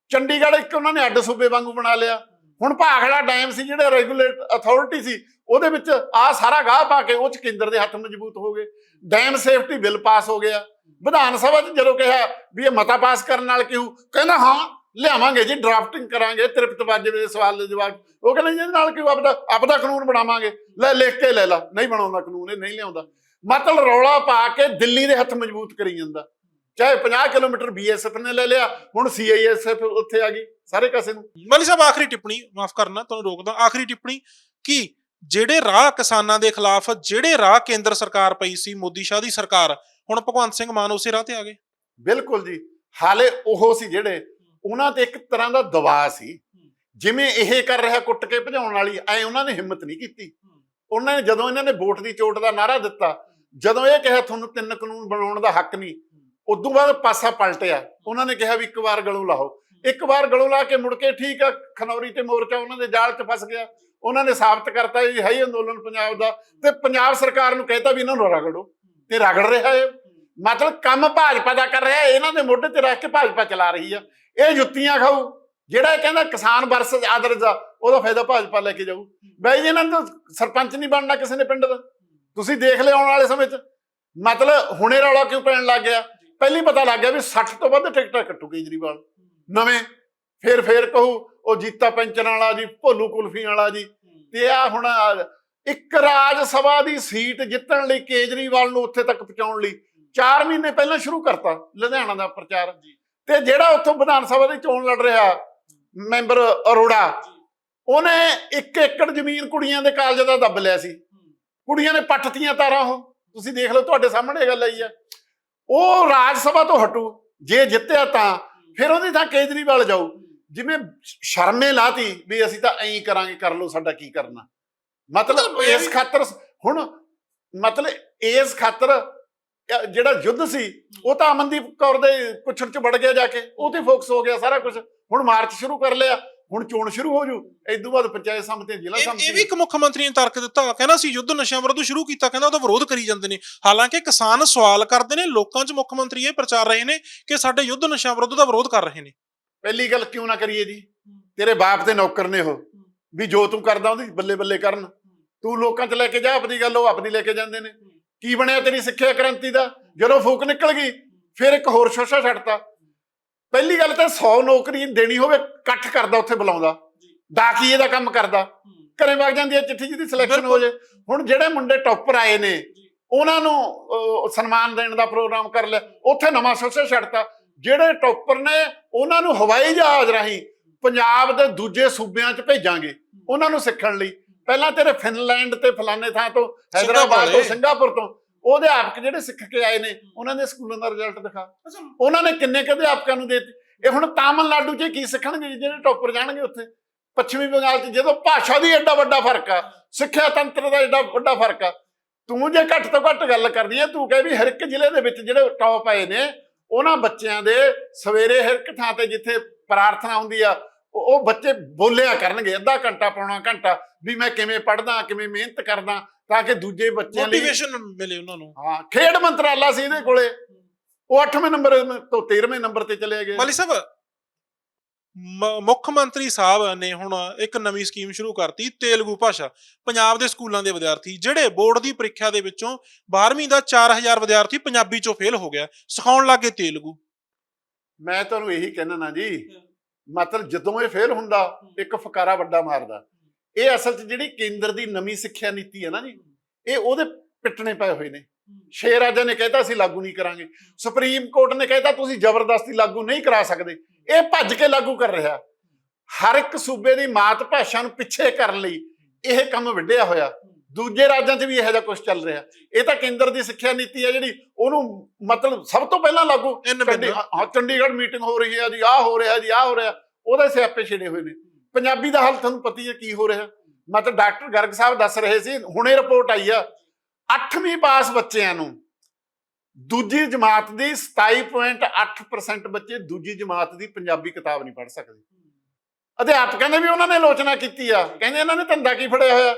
ਚੰਡੀਗੜ੍ਹ ਇੱਕ ਉਹਨਾਂ ਨੇ ਅੱਡ ਸੂਬੇ ਵਾਂਗੂ ਬਣਾ ਲਿਆ। ਹੁਣ ਭਾਖੜਾ ਡੈਮ ਸੀ, ਜਿਹੜਾ ਰੈਗੂਲੇਟ ਅਥਾਰਟੀ ਸੀ, ਉਹਦੇ ਵਿੱਚ ਆ ਸਾਰਾ ਗਾਹ ਪਾ ਕੇ ਉਹ ਚ ਕੇਂਦਰ ਦੇ ਹੱਥ ਮਜ਼ਬੂਤ ਹੋ ਗਏ। ਡੈਮ ਸੇਫਟੀ ਬਿੱਲ ਪਾਸ ਹੋ ਗਿਆ। ਵਿਧਾਨ ਸਭਾ 'ਚ ਜਦੋਂ ਕਿਹਾ ਵੀ ਇਹ ਮਤਾ ਪਾਸ ਕਰਨ ਨਾਲ ਕਿਉਂ ਕਹਿੰਦਾ ਹਾਂ ਲਿਆਵਾਂਗੇ ਜੀ ਡਰਾਫਟਿੰਗ ਕਰਾਂਗੇ ਤ੍ਰਿਪਤ ਬਾਜੇ ਦੇ ਸਵਾਲ ਦੇ ਜਵਾਬ। ਉਹ ਕਹਿੰਦੇ ਜੀ ਨਾਲ ਕਿਉਂ ਆਪਦਾ ਆਪਦਾ ਕਾਨੂੰਨ ਬਣਾਵਾਂਗੇ? ਲੈ ਲਿਖ ਕੇ ਲੈ ਲਾ। ਨਹੀਂ ਬਣਾਉਂਦਾ ਕਾਨੂੰਨ ਇਹ ਨਹੀਂ ਲਿਆਉਂਦਾ। ਮਤਲਬ ਰੌਲਾ ਪਾ ਕੇ ਦਿੱਲੀ ਦੇ ਹੱਥ ਮਜ਼ਬੂਤ ਕਰੀ ਜਾਂਦਾ। ਚਾਹੇ 50 ਕਿਲੋਮੀਟਰ ਬੀਐਸਐਫ ਨੇ ਲੈ ਲਿਆ ਹੁਣ ਸੀਆਈਐਸਐਫ ਉੱਥੇ ਆ ਗਈ ਸਾਰੇ ਕਾਸੇ ਨੂੰ। ਮਲੀ ਸਾਹਿਬ ਆਖਰੀ ਟਿੱਪਣੀ ਮਾਫ ਕਰਨਾ ਤੁਹਾਨੂੰ ਰੋਕਦਾ ਆਖਰੀ ਟਿੱਪਣੀ ਕਿ ਜਿਹੜੇ ਰਾਹ ਕਿਸਾਨਾਂ ਦੇ ਖਿਲਾਫ ਜਿਹੜੇ ਰਾਹ ਕੇਂਦਰ ਸਰਕਾਰ ਪਈ ਸੀ ਮੋਦੀ ਸ਼ਾਹ ਦੀ ਸਰਕਾਰ ਹੁਣ ਭਗਵੰਤ ਸਿੰਘ ਮਾਨ ਉਸੇ ਰਾਹ ਤੇ ਆ ਗਏ। ਬਿਲਕੁਲ ਜੀ। ਹਾਲੇ ਉਹ ਸੀ ਜਿਹੜੇ ਉਹਨਾਂ ਤੇ ਇੱਕ ਤਰ੍ਹਾਂ ਦਾ ਦਬਾਅ ਸੀ। ਜਿਵੇਂ ਇਹ ਕਰ ਰਿਹਾ ਕੁੱਟ ਕੇ ਭਜਾਉਣ ਵਾਲੀ ਐ ਉਹਨਾਂ ਨੇ ਹਿੰਮਤ ਨਹੀਂ ਕੀਤੀ। ਉਹਨਾਂ ਨੇ ਜਦੋਂ ਇਹਨਾਂ ਨੇ ਵੋਟ ਦੀ ਚੋਟ ਦਾ ਨਾਰਾ ਦਿੱਤਾ ਜਦੋਂ ਇਹ ਕਿਹਾ ਤੁਹਾਨੂੰ ਤਿੰਨ ਕਾਨੂੰਨ ਬਣਾਉਣ ਦਾ ਹੱਕ ਨਹੀਂ ਉਦੋਂ ਬਾਅਦ ਪਾਸਾ ਪਲਟਿਆ। ਉਹਨਾਂ ਨੇ ਕਿਹਾ ਵੀ ਇੱਕ ਵਾਰ ਗਲੋਂ ਲਾਓ। ਇੱਕ ਵਾਰ ਗਲੋਂ ਲਾ ਕੇ ਮੁੜ ਕੇ ਠੀਕ ਆ ਖਨੌਰੀ ਤੇ ਮੋਰਚਾ ਉਹਨਾਂ ਦੇ ਜਾਲ 'ਚ ਫਸ ਗਿਆ। ਉਹਨਾਂ ਨੇ ਸਾਬਤ ਕਰਤਾ ਵੀ ਹੈ ਹੀ ਅੰਦੋਲਨ ਪੰਜਾਬ ਦਾ ਤੇ ਪੰਜਾਬ ਸਰਕਾਰ ਨੂੰ ਕਹਿਤਾ ਵੀ ਇਹਨਾਂ ਨੂੰ ਰਗੜੋ। ਤੇ ਰਗੜ ਰਿਹਾ ਹੈ। ਮਤਲਬ ਕੰਮ ਭਾਜਪਾ ਦਾ ਕਰ ਰਿਹਾ ਇਹਨਾਂ ਦੇ ਮੋਢੇ ਤੇ ਰੱਖ ਕੇ ਭਾਜਪਾ ਚਲਾ ਰਹੀ ਆ। ਇਹ ਜੁੱਤੀਆਂ ਖਾਊ, ਜਿਹੜਾ ਇਹ ਕਹਿੰਦਾ ਕਿਸਾਨ ਵਰਸਸ ਆਦਰਜ ਆ, ਉਹਦਾ ਫਾਇਦਾ ਭਾਜਪਾ ਲੈ ਕੇ ਜਾਊ। ਬਈ ਜੀ, ਇਹਨਾਂ ਨੂੰ ਸਰਪੰਚ ਨਹੀਂ ਬਣਨਾ ਕਿਸੇ ਨੇ ਪਿੰਡ ਦਾ। ਤੁਸੀਂ ਦੇਖ ਲਿਓ ਆਉਣ ਵਾਲੇ ਸਮੇਂ 'ਚ। ਮਤਲਬ ਹੁਣੇ ਰੌਲਾ ਕਿਉਂ ਪੈਣ ਲੱਗ ਗਿਆ? ਪਹਿਲੀ ਪਤਾ ਲੱਗ ਗਿਆ ਵੀ 60 ਤੋਂ ਵੱਧ ਟਿਕਟਾਂ ਕੱਟੂ ਕੇਜਰੀਵਾਲ। ਨਵੇਂ, ਫੇਰ ਫੇਰ ਕਹੂ, ਉਹ ਜੀਤਾ ਪੈਂਚਰ ਵਾਲਾ ਜੀ, ਭੋਲੂ ਕੁਲਫੀ ਵਾਲਾ ਜੀ। ਤੇ ਆ ਹੁਣ ਇੱਕ ਰਾਜ ਸਭਾ ਦੀ ਸੀਟ ਜਿੱਤਣ ਲਈ ਕੇਜਰੀਵਾਲ ਨੂੰ ਉੱਥੇ ਤੱਕ ਪਹੁੰਚਾਉਣ ਲਈ 4 ਮਹੀਨੇ ਪਹਿਲਾਂ ਸ਼ੁਰੂ ਕਰਤਾ, ਲੁਧਿਆਣਾ ਦਾ ਪ੍ਰਚਾਰ। ਤੇ ਜਿਹੜਾ ਉੱਥੋਂ ਵਿਧਾਨ ਸਭਾ ਦੀ ਚੋਣ ਲੜ ਰਿਹਾ ਮੈਂਬਰ ਅਰੋੜਾ ਉਹਨੇ ਇੱਕ ਏਕੜ ਜ਼ਮੀਨ ਕੁੜੀਆਂ ਦੇ ਕਾਲਜ ਦਾ ਦੱਬ ਲਿਆ ਸੀ। ਕੁੜੀਆਂ ਨੇ ਪੱਟਤੀਆਂ ਤਾਰਾਂ ਉਹ। ਤੁਸੀਂ ਦੇਖ ਲਓ ਤੁਹਾਡੇ ਸਾਹਮਣੇ ਇਹ ਗੱਲ ਆਈ ਆ। ਉਹ ਰਾਜ ਸਭਾ ਤੋਂ ਹਟੂ ਜੇ ਜਿੱਤਿਆ ਤਾਂ ਫਿਰ ਉਹਦੀ ਥਾਂ ਕੇਜਰੀਵਾਲ ਜਾਊ। ਜਿਵੇਂ ਸ਼ਰਮੇ ਲਾਤੀ ਵੀ ਅਸੀਂ ਤਾਂ ਐਂ ਕਰਾਂਗੇ ਕਰ ਲਓ ਸਾਡਾ ਕੀ ਕਰਨਾ। ਮਤਲਬ ਇਸ ਖਾਤਰ ਹੁਣ ਮਤਲਬ ਇਸ ਖਾਤਰ ਜਿਹੜਾ ਯੁੱਧ ਸੀ ਉਹ ਤਾਂ ਅਮਨਦੀਪ ਕੌਰ ਦੇ ਪੁੱਛਣ ਚ ਵੜ ਗਿਆ ਜਾ ਕੇ। ਉਹ ਤੇ ਫੋਕਸ ਹੋ ਗਿਆ ਸਾਰਾ ਕੁਝ ਹੁਣ ਮਾਰਚ ਸ਼ੁਰੂ ਕਰ ਲਿਆ ਹੁਣ ਚੋਣ ਸ਼ੁਰੂ ਹੋ ਜੂ। ਇਸ ਤੋਂ ਬਾਅਦ ਪੰਚਾਇਤ ਸਮਿਤੀ ਜ਼ਿਲ੍ਹਾ ਇਹ ਇਹ ਵੀ ਸਮਿਤੀ ਇੱਕ ਮੁੱਖ ਮੰਤਰੀ ਨੇ ਤਰਕ ਦਿੱਤਾ। ਕਹਿੰਦਾ ਸੀ ਯੁੱਧ ਨਸ਼ਿਆਂ ਵਿਰੁੱਧ ਸ਼ੁਰੂ ਕੀਤਾ ਕਹਿੰਦਾ ਉਹਦਾ ਵਿਰੋਧ ਕਰੀ ਜਾਂਦੇ ਨੇ। ਹਾਲਾਂਕਿ ਕਿਸਾਨ ਸਵਾਲ ਕਰਦੇ ਨੇ ਲੋਕਾਂ 'ਚ ਮੁੱਖ ਮੰਤਰੀ ਇਹ ਪ੍ਰਚਾਰ ਰਹੇ ਨੇ ਕਿ ਸਾਡੇ ਯੁੱਧ ਨਸ਼ਿਆਂ ਵਿਰੁੱਧ ਦਾ ਵਿਰੋਧ ਕਰ ਰਹੇ ਨੇ। ਪਹਿਲੀ ਗੱਲ ਕਿਉਂ ਨਾ ਕਰੀਏ ਜੀ? ਤੇਰੇ ਬਾਪ ਦੇ ਨੌਕਰ ਨੇ ਉਹ। ਵੀ ਜੋ ਤੂੰ ਕਰਦਾ ਉਹਦੀ ਬੱਲੇ ਬੱਲੇ ਕਰਨ। ਤੂੰ ਲੋਕਾਂ 'ਚ ਲੈ ਕੇ ਜਾ ਆਪਣੀ ਗੱਲ ਉਹ ਆਪਣੀ ਲੈ ਕੇ ਜਾਂਦੇ ਨੇ। ਕੀ ਬਣਿਆ ਤੇਰੀ ਸਿੱਖਿਆ ਕ੍ਰਾਂਤੀ ਦਾ? ਜਦੋਂ ਫੂਕ ਨਿਕਲ ਗਈ ਫਿਰ ਇੱਕ ਹੋਰ ਸ਼ੋਸ਼ਾ ਛੱਡਤਾ। ਪਹਿਲੀ ਗੱਲ ਤਾਂ 100 ਨੌਕਰੀ ਦੇਣੀ ਹੋਵੇ ਇਕੱਠ ਕਰਦਾ ਉੱਥੇ ਬੁਲਾਉਂਦਾ। ਡਾਕੀਏ ਦਾ ਕੰਮ ਕਰਦਾ? ਘਰੇ ਵਗ ਜਾਂਦੀ ਹੈ ਚਿੱਠੀ ਜਿਹਦੀ ਸਿਲੈਕਸ਼ਨ ਹੋ ਜੇ ਹੁਣ ਜਿਹੜੇ ਮੁੰਡੇ ਟੌਪਰ ਆਏ ਨੇ ਉਹਨਾਂ ਨੂੰ ਸਨਮਾਨ ਦੇਣ ਦਾ ਪ੍ਰੋਗਰਾਮ ਕਰ ਲਿਆ। ਉੱਥੇ ਨਵਾਂ ਸ਼ੋਸ਼ਾ ਛੱਡਤਾ। ਜਿਹੜੇ ਟੌਪਰ ਨੇ ਉਹਨਾਂ ਨੂੰ ਹਵਾਈ ਜਹਾਜ਼ ਰਾਹੀਂ ਪੰਜਾਬ ਦੇ ਦੂਜੇ ਸੂਬਿਆਂ 'ਚ ਭੇਜਾਂਗੇ ਉਹਨਾਂ ਨੂੰ ਸਿੱਖਣ ਲਈ। ਪਹਿਲਾਂ ਤੇਰੇ ਫਿਨਲੈਂਡ ਤੇ ਫਲਾਣੇ ਥਾਂ ਤੋਂ ਹੈਦਰਾਬਾਦ ਤੋਂ। ਸਿੰਗਾਪੁਰ ਤੋਂ ਉਹ ਅਧਿਆਪਕ ਜਿਹੜੇ ਸਿੱਖ ਕੇ ਆਏ ਨੇ ਉਹਨਾਂ ਦੇ ਸਕੂਲਾਂ ਦਾ ਰਿਜ਼ਲਟ ਦਿਖਾ। ਉਹਨਾਂ ਨੇ ਕਿੰਨੇ ਕੁ ਅਧਿਆਪਕਾਂ ਨੂੰ ਦੇਤੇ। ਇਹ ਹੁਣ ਤਾਮਿਲਨਾਡੂ 'ਚ ਕੀ ਸਿੱਖਣਗੇ? ਜਿਹੜੇ ਟੌਪਰ ਜਾਣਗੇ ਉੱਥੇ। ਪੱਛਮੀ ਬੰਗਾਲ 'ਚ ਜਦੋਂ ਭਾਸ਼ਾ ਦੀ ਐਡਾ ਵੱਡਾ ਫ਼ਰਕ ਆ ਸਿੱਖਿਆ ਤੰਤਰ ਦਾ ਐਡਾ ਵੱਡਾ ਫ਼ਰਕ ਆ ਤੂੰ ਜੇ ਘੱਟ ਤੋਂ ਘੱਟ ਗੱਲ ਕਰਦੀ ਹੈ ਤੂੰ ਕਹੇ ਵੀ ਹਰ ਇੱਕ ਜ਼ਿਲ੍ਹੇ ਦੇ ਵਿੱਚ ਜਿਹੜੇ ਟੌਪ ਆਏ ਨੇ ਉਹਨਾਂ ਬੱਚਿਆਂ ਦੇ ਸਵੇਰੇ ਹਰ ਇੱਕ ਥਾਂ ਤੇ ਜਿੱਥੇ ਪ੍ਰਾਰਥਨਾ ਹੁੰਦੀ ਆ ਉਹ ਬੱਚੇ ਬੋਲਿਆ ਕਰਨਗੇ ਅੱਧਾ ਘੰਟਾ ਪੌਣਾ ਘੰਟਾ ਵੀ ਮੈਂ ਕਿਵੇਂ ਪੜ੍ਹਦਾ ਕਿਵੇਂ ਮਿਹਨਤ ਕਰਦਾ ਤਾਂ ਕਿ ਦੂਜੇ ਬੱਚਿਆਂ ਲਈ ਮੋਟੀਵੇਸ਼ਨ ਮਿਲੇ ਉਹਨਾਂ ਨੂੰ। ਹਾਂ ਖੇਡ ਮੰਤਰਾਲਾ ਸੀ ਇਹਦੇ ਕੋਲੇ। ਉਹ 8ਵੇਂ ਨੰਬਰ ਤੋਂ 13ਵੇਂ ਨੰਬਰ ਤੇ ਚਲੇ ਗਏ। ਮਾਲੀ ਸਾਹਿਬ ਮੁੱਖ ਮੰਤਰੀ ਸਾਹਿਬ ਨੇ ਹੁਣ ਇੱਕ ਨਵੀਂ ਸਕੀਮ ਸ਼ੁਰੂ ਕਰਤੀ ਤੇਲਗੂ ਭਾਸ਼ਾ। ਪੰਜਾਬ ਦੇ ਸਕੂਲਾਂ ਦੇ ਵਿਦਿਆਰਥੀ ਜਿਹੜੇ ਬੋਰਡ ਦੀ ਪ੍ਰੀਖਿਆ ਦੇ ਵਿੱਚੋਂ 12ਵੀਂ ਦਾ 4000 ਵਿਦਿਆਰਥੀ ਪੰਜਾਬੀ ਚੋਂ ਫੇਲ ਹੋ ਗਿਆ। ਸਿਖਾਉਣ ਲੱਗੇ ਤੇਲਗੂ। ਮੈਂ ਤੁਹਾਨੂੰ ਇਹੀ ਕਹਿਣਾ ਨਾ ਜੀ ਮਤਲਬ ਜਦੋਂ ਇਹ ਫੇਲ ਹੁੰਦਾ ਇੱਕ ਫਕਾਰਾ ਵੱਡਾ ਮਾਰਦਾ। ਇਹ ਅਸਲ 'ਚ ਜਿਹੜੀ ਕੇਂਦਰ ਦੀ ਨਵੀਂ ਸਿੱਖਿਆ ਨੀਤੀ ਹੈ ਨਾ ਜੀ ਇਹ ਉਹਦੇ ਪਿੱਟਣੇ ਪਏ ਹੋਏ ਨੇ। ਸ਼ੇਰ ਰਾਜਾ ਨੇ ਕਹਿਤਾ ਅਸੀਂ ਲਾਗੂ ਨਹੀਂ ਕਰਾਂਗੇ। ਸੁਪਰੀਮ ਕੋਰਟ ਨੇ ਕਹਿਤਾ ਤੁਸੀਂ ਜ਼ਬਰਦਸਤੀ ਲਾਗੂ ਨਹੀਂ ਕਰਾ ਸਕਦੇ। ਇਹ ਭੱਜ ਕੇ ਲਾਗੂ ਕਰ ਰਿਹਾ। ਹਰ ਇੱਕ ਸੂਬੇ ਦੀ ਮਾਤ ਭਾਸ਼ਾ ਨੂੰ ਪਿੱਛੇ ਕਰਨ ਲਈ ਇਹ ਕੰਮ ਵਿੱਢਿਆ ਹੋਇਆ। ਦੂਜੇ ਰਾਜਾਂ 'ਚ ਵੀ ਇਹੋ ਜਿਹਾ ਕੁਝ ਚੱਲ ਰਿਹਾ। ਇਹ ਤਾਂ ਕੇਂਦਰ ਦੀ ਸਿੱਖਿਆ ਨੀਤੀ ਹੈ ਜਿਹੜੀ ਉਹਨੂੰ ਮਤਲਬ ਸਭ ਤੋਂ ਪਹਿਲਾਂ ਲਾਗੂ ਚੰਡੀਗੜ੍ਹ ਮੀਟਿੰਗ ਹੋ ਰਹੀ ਹੈ ਜੀ ਆਹ ਹੋ ਰਿਹਾ ਜੀ ਆਹ ਹੋ ਰਿਹਾ ਉਹਦੇ ਸਿਆਪੇ ਛਿੜੇ ਹੋਏ ਨੇ। ਪੰਜਾਬੀ ਦਾ ਹਾਲ ਤੁਹਾਨੂੰ ਪਤਾ ਹੀ ਹੈ ਕੀ ਹੋ ਰਿਹਾ। ਮਤਲਬ ਡਾਕਟਰ ਗਰਗ ਸਾਹਿਬ ਦੱਸ ਰਹੇ ਸੀ ਹੁਣੇ ਰਿਪੋਰਟ ਆਈ ਆ 8ਵੀਂ ਪਾਸ ਬੱਚਿਆਂ ਨੂੰ ਦੂਜੀ ਜਮਾਤ ਦੀ 27.8% ਬੱਚੇ ਦੂਜੀ ਜਮਾਤ ਦੀ ਪੰਜਾਬੀ ਕਿਤਾਬ ਨਹੀਂ ਪੜ੍ਹ ਸਕਦੇ। ਅਧਿਆਪਕਾਂ ਨੇ ਵੀ ਉਹਨਾਂ ਨੇ ਆਲੋਚਨਾ ਕੀਤੀ ਆ ਕਹਿੰਦੇ ਇਹਨਾਂ ਨੇ ਧੰਦਾ ਕੀ ਫੜਿਆ ਹੋਇਆ?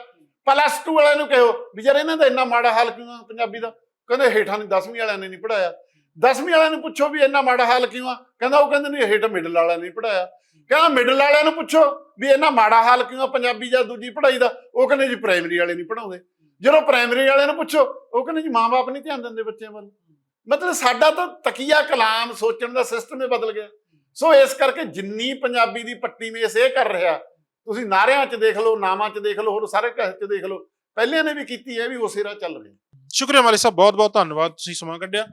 ਪਲੱਸ 2 ਵਾਲਿਆਂ ਨੂੰ ਕਹੋ? ਵੀ ਯਾਰ ਇਹਨਾਂ ਦਾ ਇੰਨਾ ਮਾੜਾ ਹਾਲ ਕਿਉਂ ਆ ਪੰਜਾਬੀ ਦਾ? ਕਹਿੰਦੇ ਹੇਠਾਂ ਨਹੀਂ 10ਵੀਂ ਵਾਲਿਆਂ ਨੇ ਨਹੀਂ ਪੜਾਇਆ 10ਵੀਂ ਵਾਲਿਆਂ ਨੂੰ ਪੁੱਛੋ ਵੀ ਇੰਨਾ ਮਾੜਾ ਹਾਲ ਕਿਉਂ ਆ? ਕਹਿੰਦਾ ਉਹ ਕਹਿੰਦੇ ਨਹੀਂ ਹੇਠ ਮਿਡਲ ਵਾਲਿਆਂ ਨੇ ਨਹੀਂ ਪੜਾਇਆ ਕਹਿੰਦਾ ਮਿਡਲ ਵਾਲਿਆਂ ਨੂੰ ਪੁੱਛੋ ਵੀ ਇੰਨਾ ਮਾੜਾ ਹਾਲ ਕਿਉਂ ਆ ਪੰਜਾਬੀ ਜਾਂ ਦੂਜੀ ਪੜ੍ਹਾਈ ਦਾ? ਉਹ ਕਹਿੰਦੇ ਜੀ ਪ੍ਰਾਇਮਰੀ ਵਾਲੇ ਨਹੀਂ ਪੜਾਉਂਦੇ ਜਦੋਂ ਪ੍ਰਾਇਮਰੀ ਵਾਲਿਆਂ ਨੂੰ ਪੁੱਛੋ, ਉਹ ਕਹਿੰਦੇ ਜੀ ਮਾਂ ਬਾਪ ਨਹੀਂ ਧਿਆਨ ਦਿੰਦੇ ਬੱਚਿਆਂ ਵੱਲ। ਮਤਲਬ ਸਾਡਾ ਤਾਂ ਤਕੀਆ ਕਲਾਮ ਸੋਚਣ ਦਾ ਸਿਸਟਮ ਹੀ ਬਦਲ ਗਿਆ। ਸੋ ਇਸ ਕਰਕੇ ਜਿੰਨੀ ਪੰਜਾਬੀ ਦੀ ਪੱਟੀ ਮੇਸ ਇਹ ਕਰ ਰਿਹਾ ਤੁਸੀਂ ਨਾਰਿਆਂ 'ਚ ਦੇਖ ਲਓ, ਨਾਵਾਂ 'ਚ ਦੇਖ ਲਓ, ਹੋਰ ਸਾਰੇ ਕਹਿ 'ਚ ਦੇਖ ਲਓ। ਪਹਿਲਿਆਂ ਨੇ ਵੀ ਕੀਤੀ ਹੈ ਵੀ ਉਸੇ ਰਾਹ ਚੱਲ ਰਿਹਾ। ਸ਼ੁਕਰੀਆ ਮਾਲੀ ਸਾਹਿਬ ਬਹੁਤ ਬਹੁਤ ਧੰਨਵਾਦ, ਤੁਸੀਂ ਸਮਾਂ ਕੱਢਿਆ।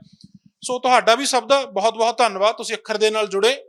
ਸੋ ਤੁਹਾਡਾ ਵੀ ਸਭ ਦਾ ਬਹੁਤ ਬਹੁਤ ਧੰਨਵਾਦ, ਤੁਸੀਂ ਅੱਖਰ ਦੇ ਨਾਲ ਜੁੜੇ।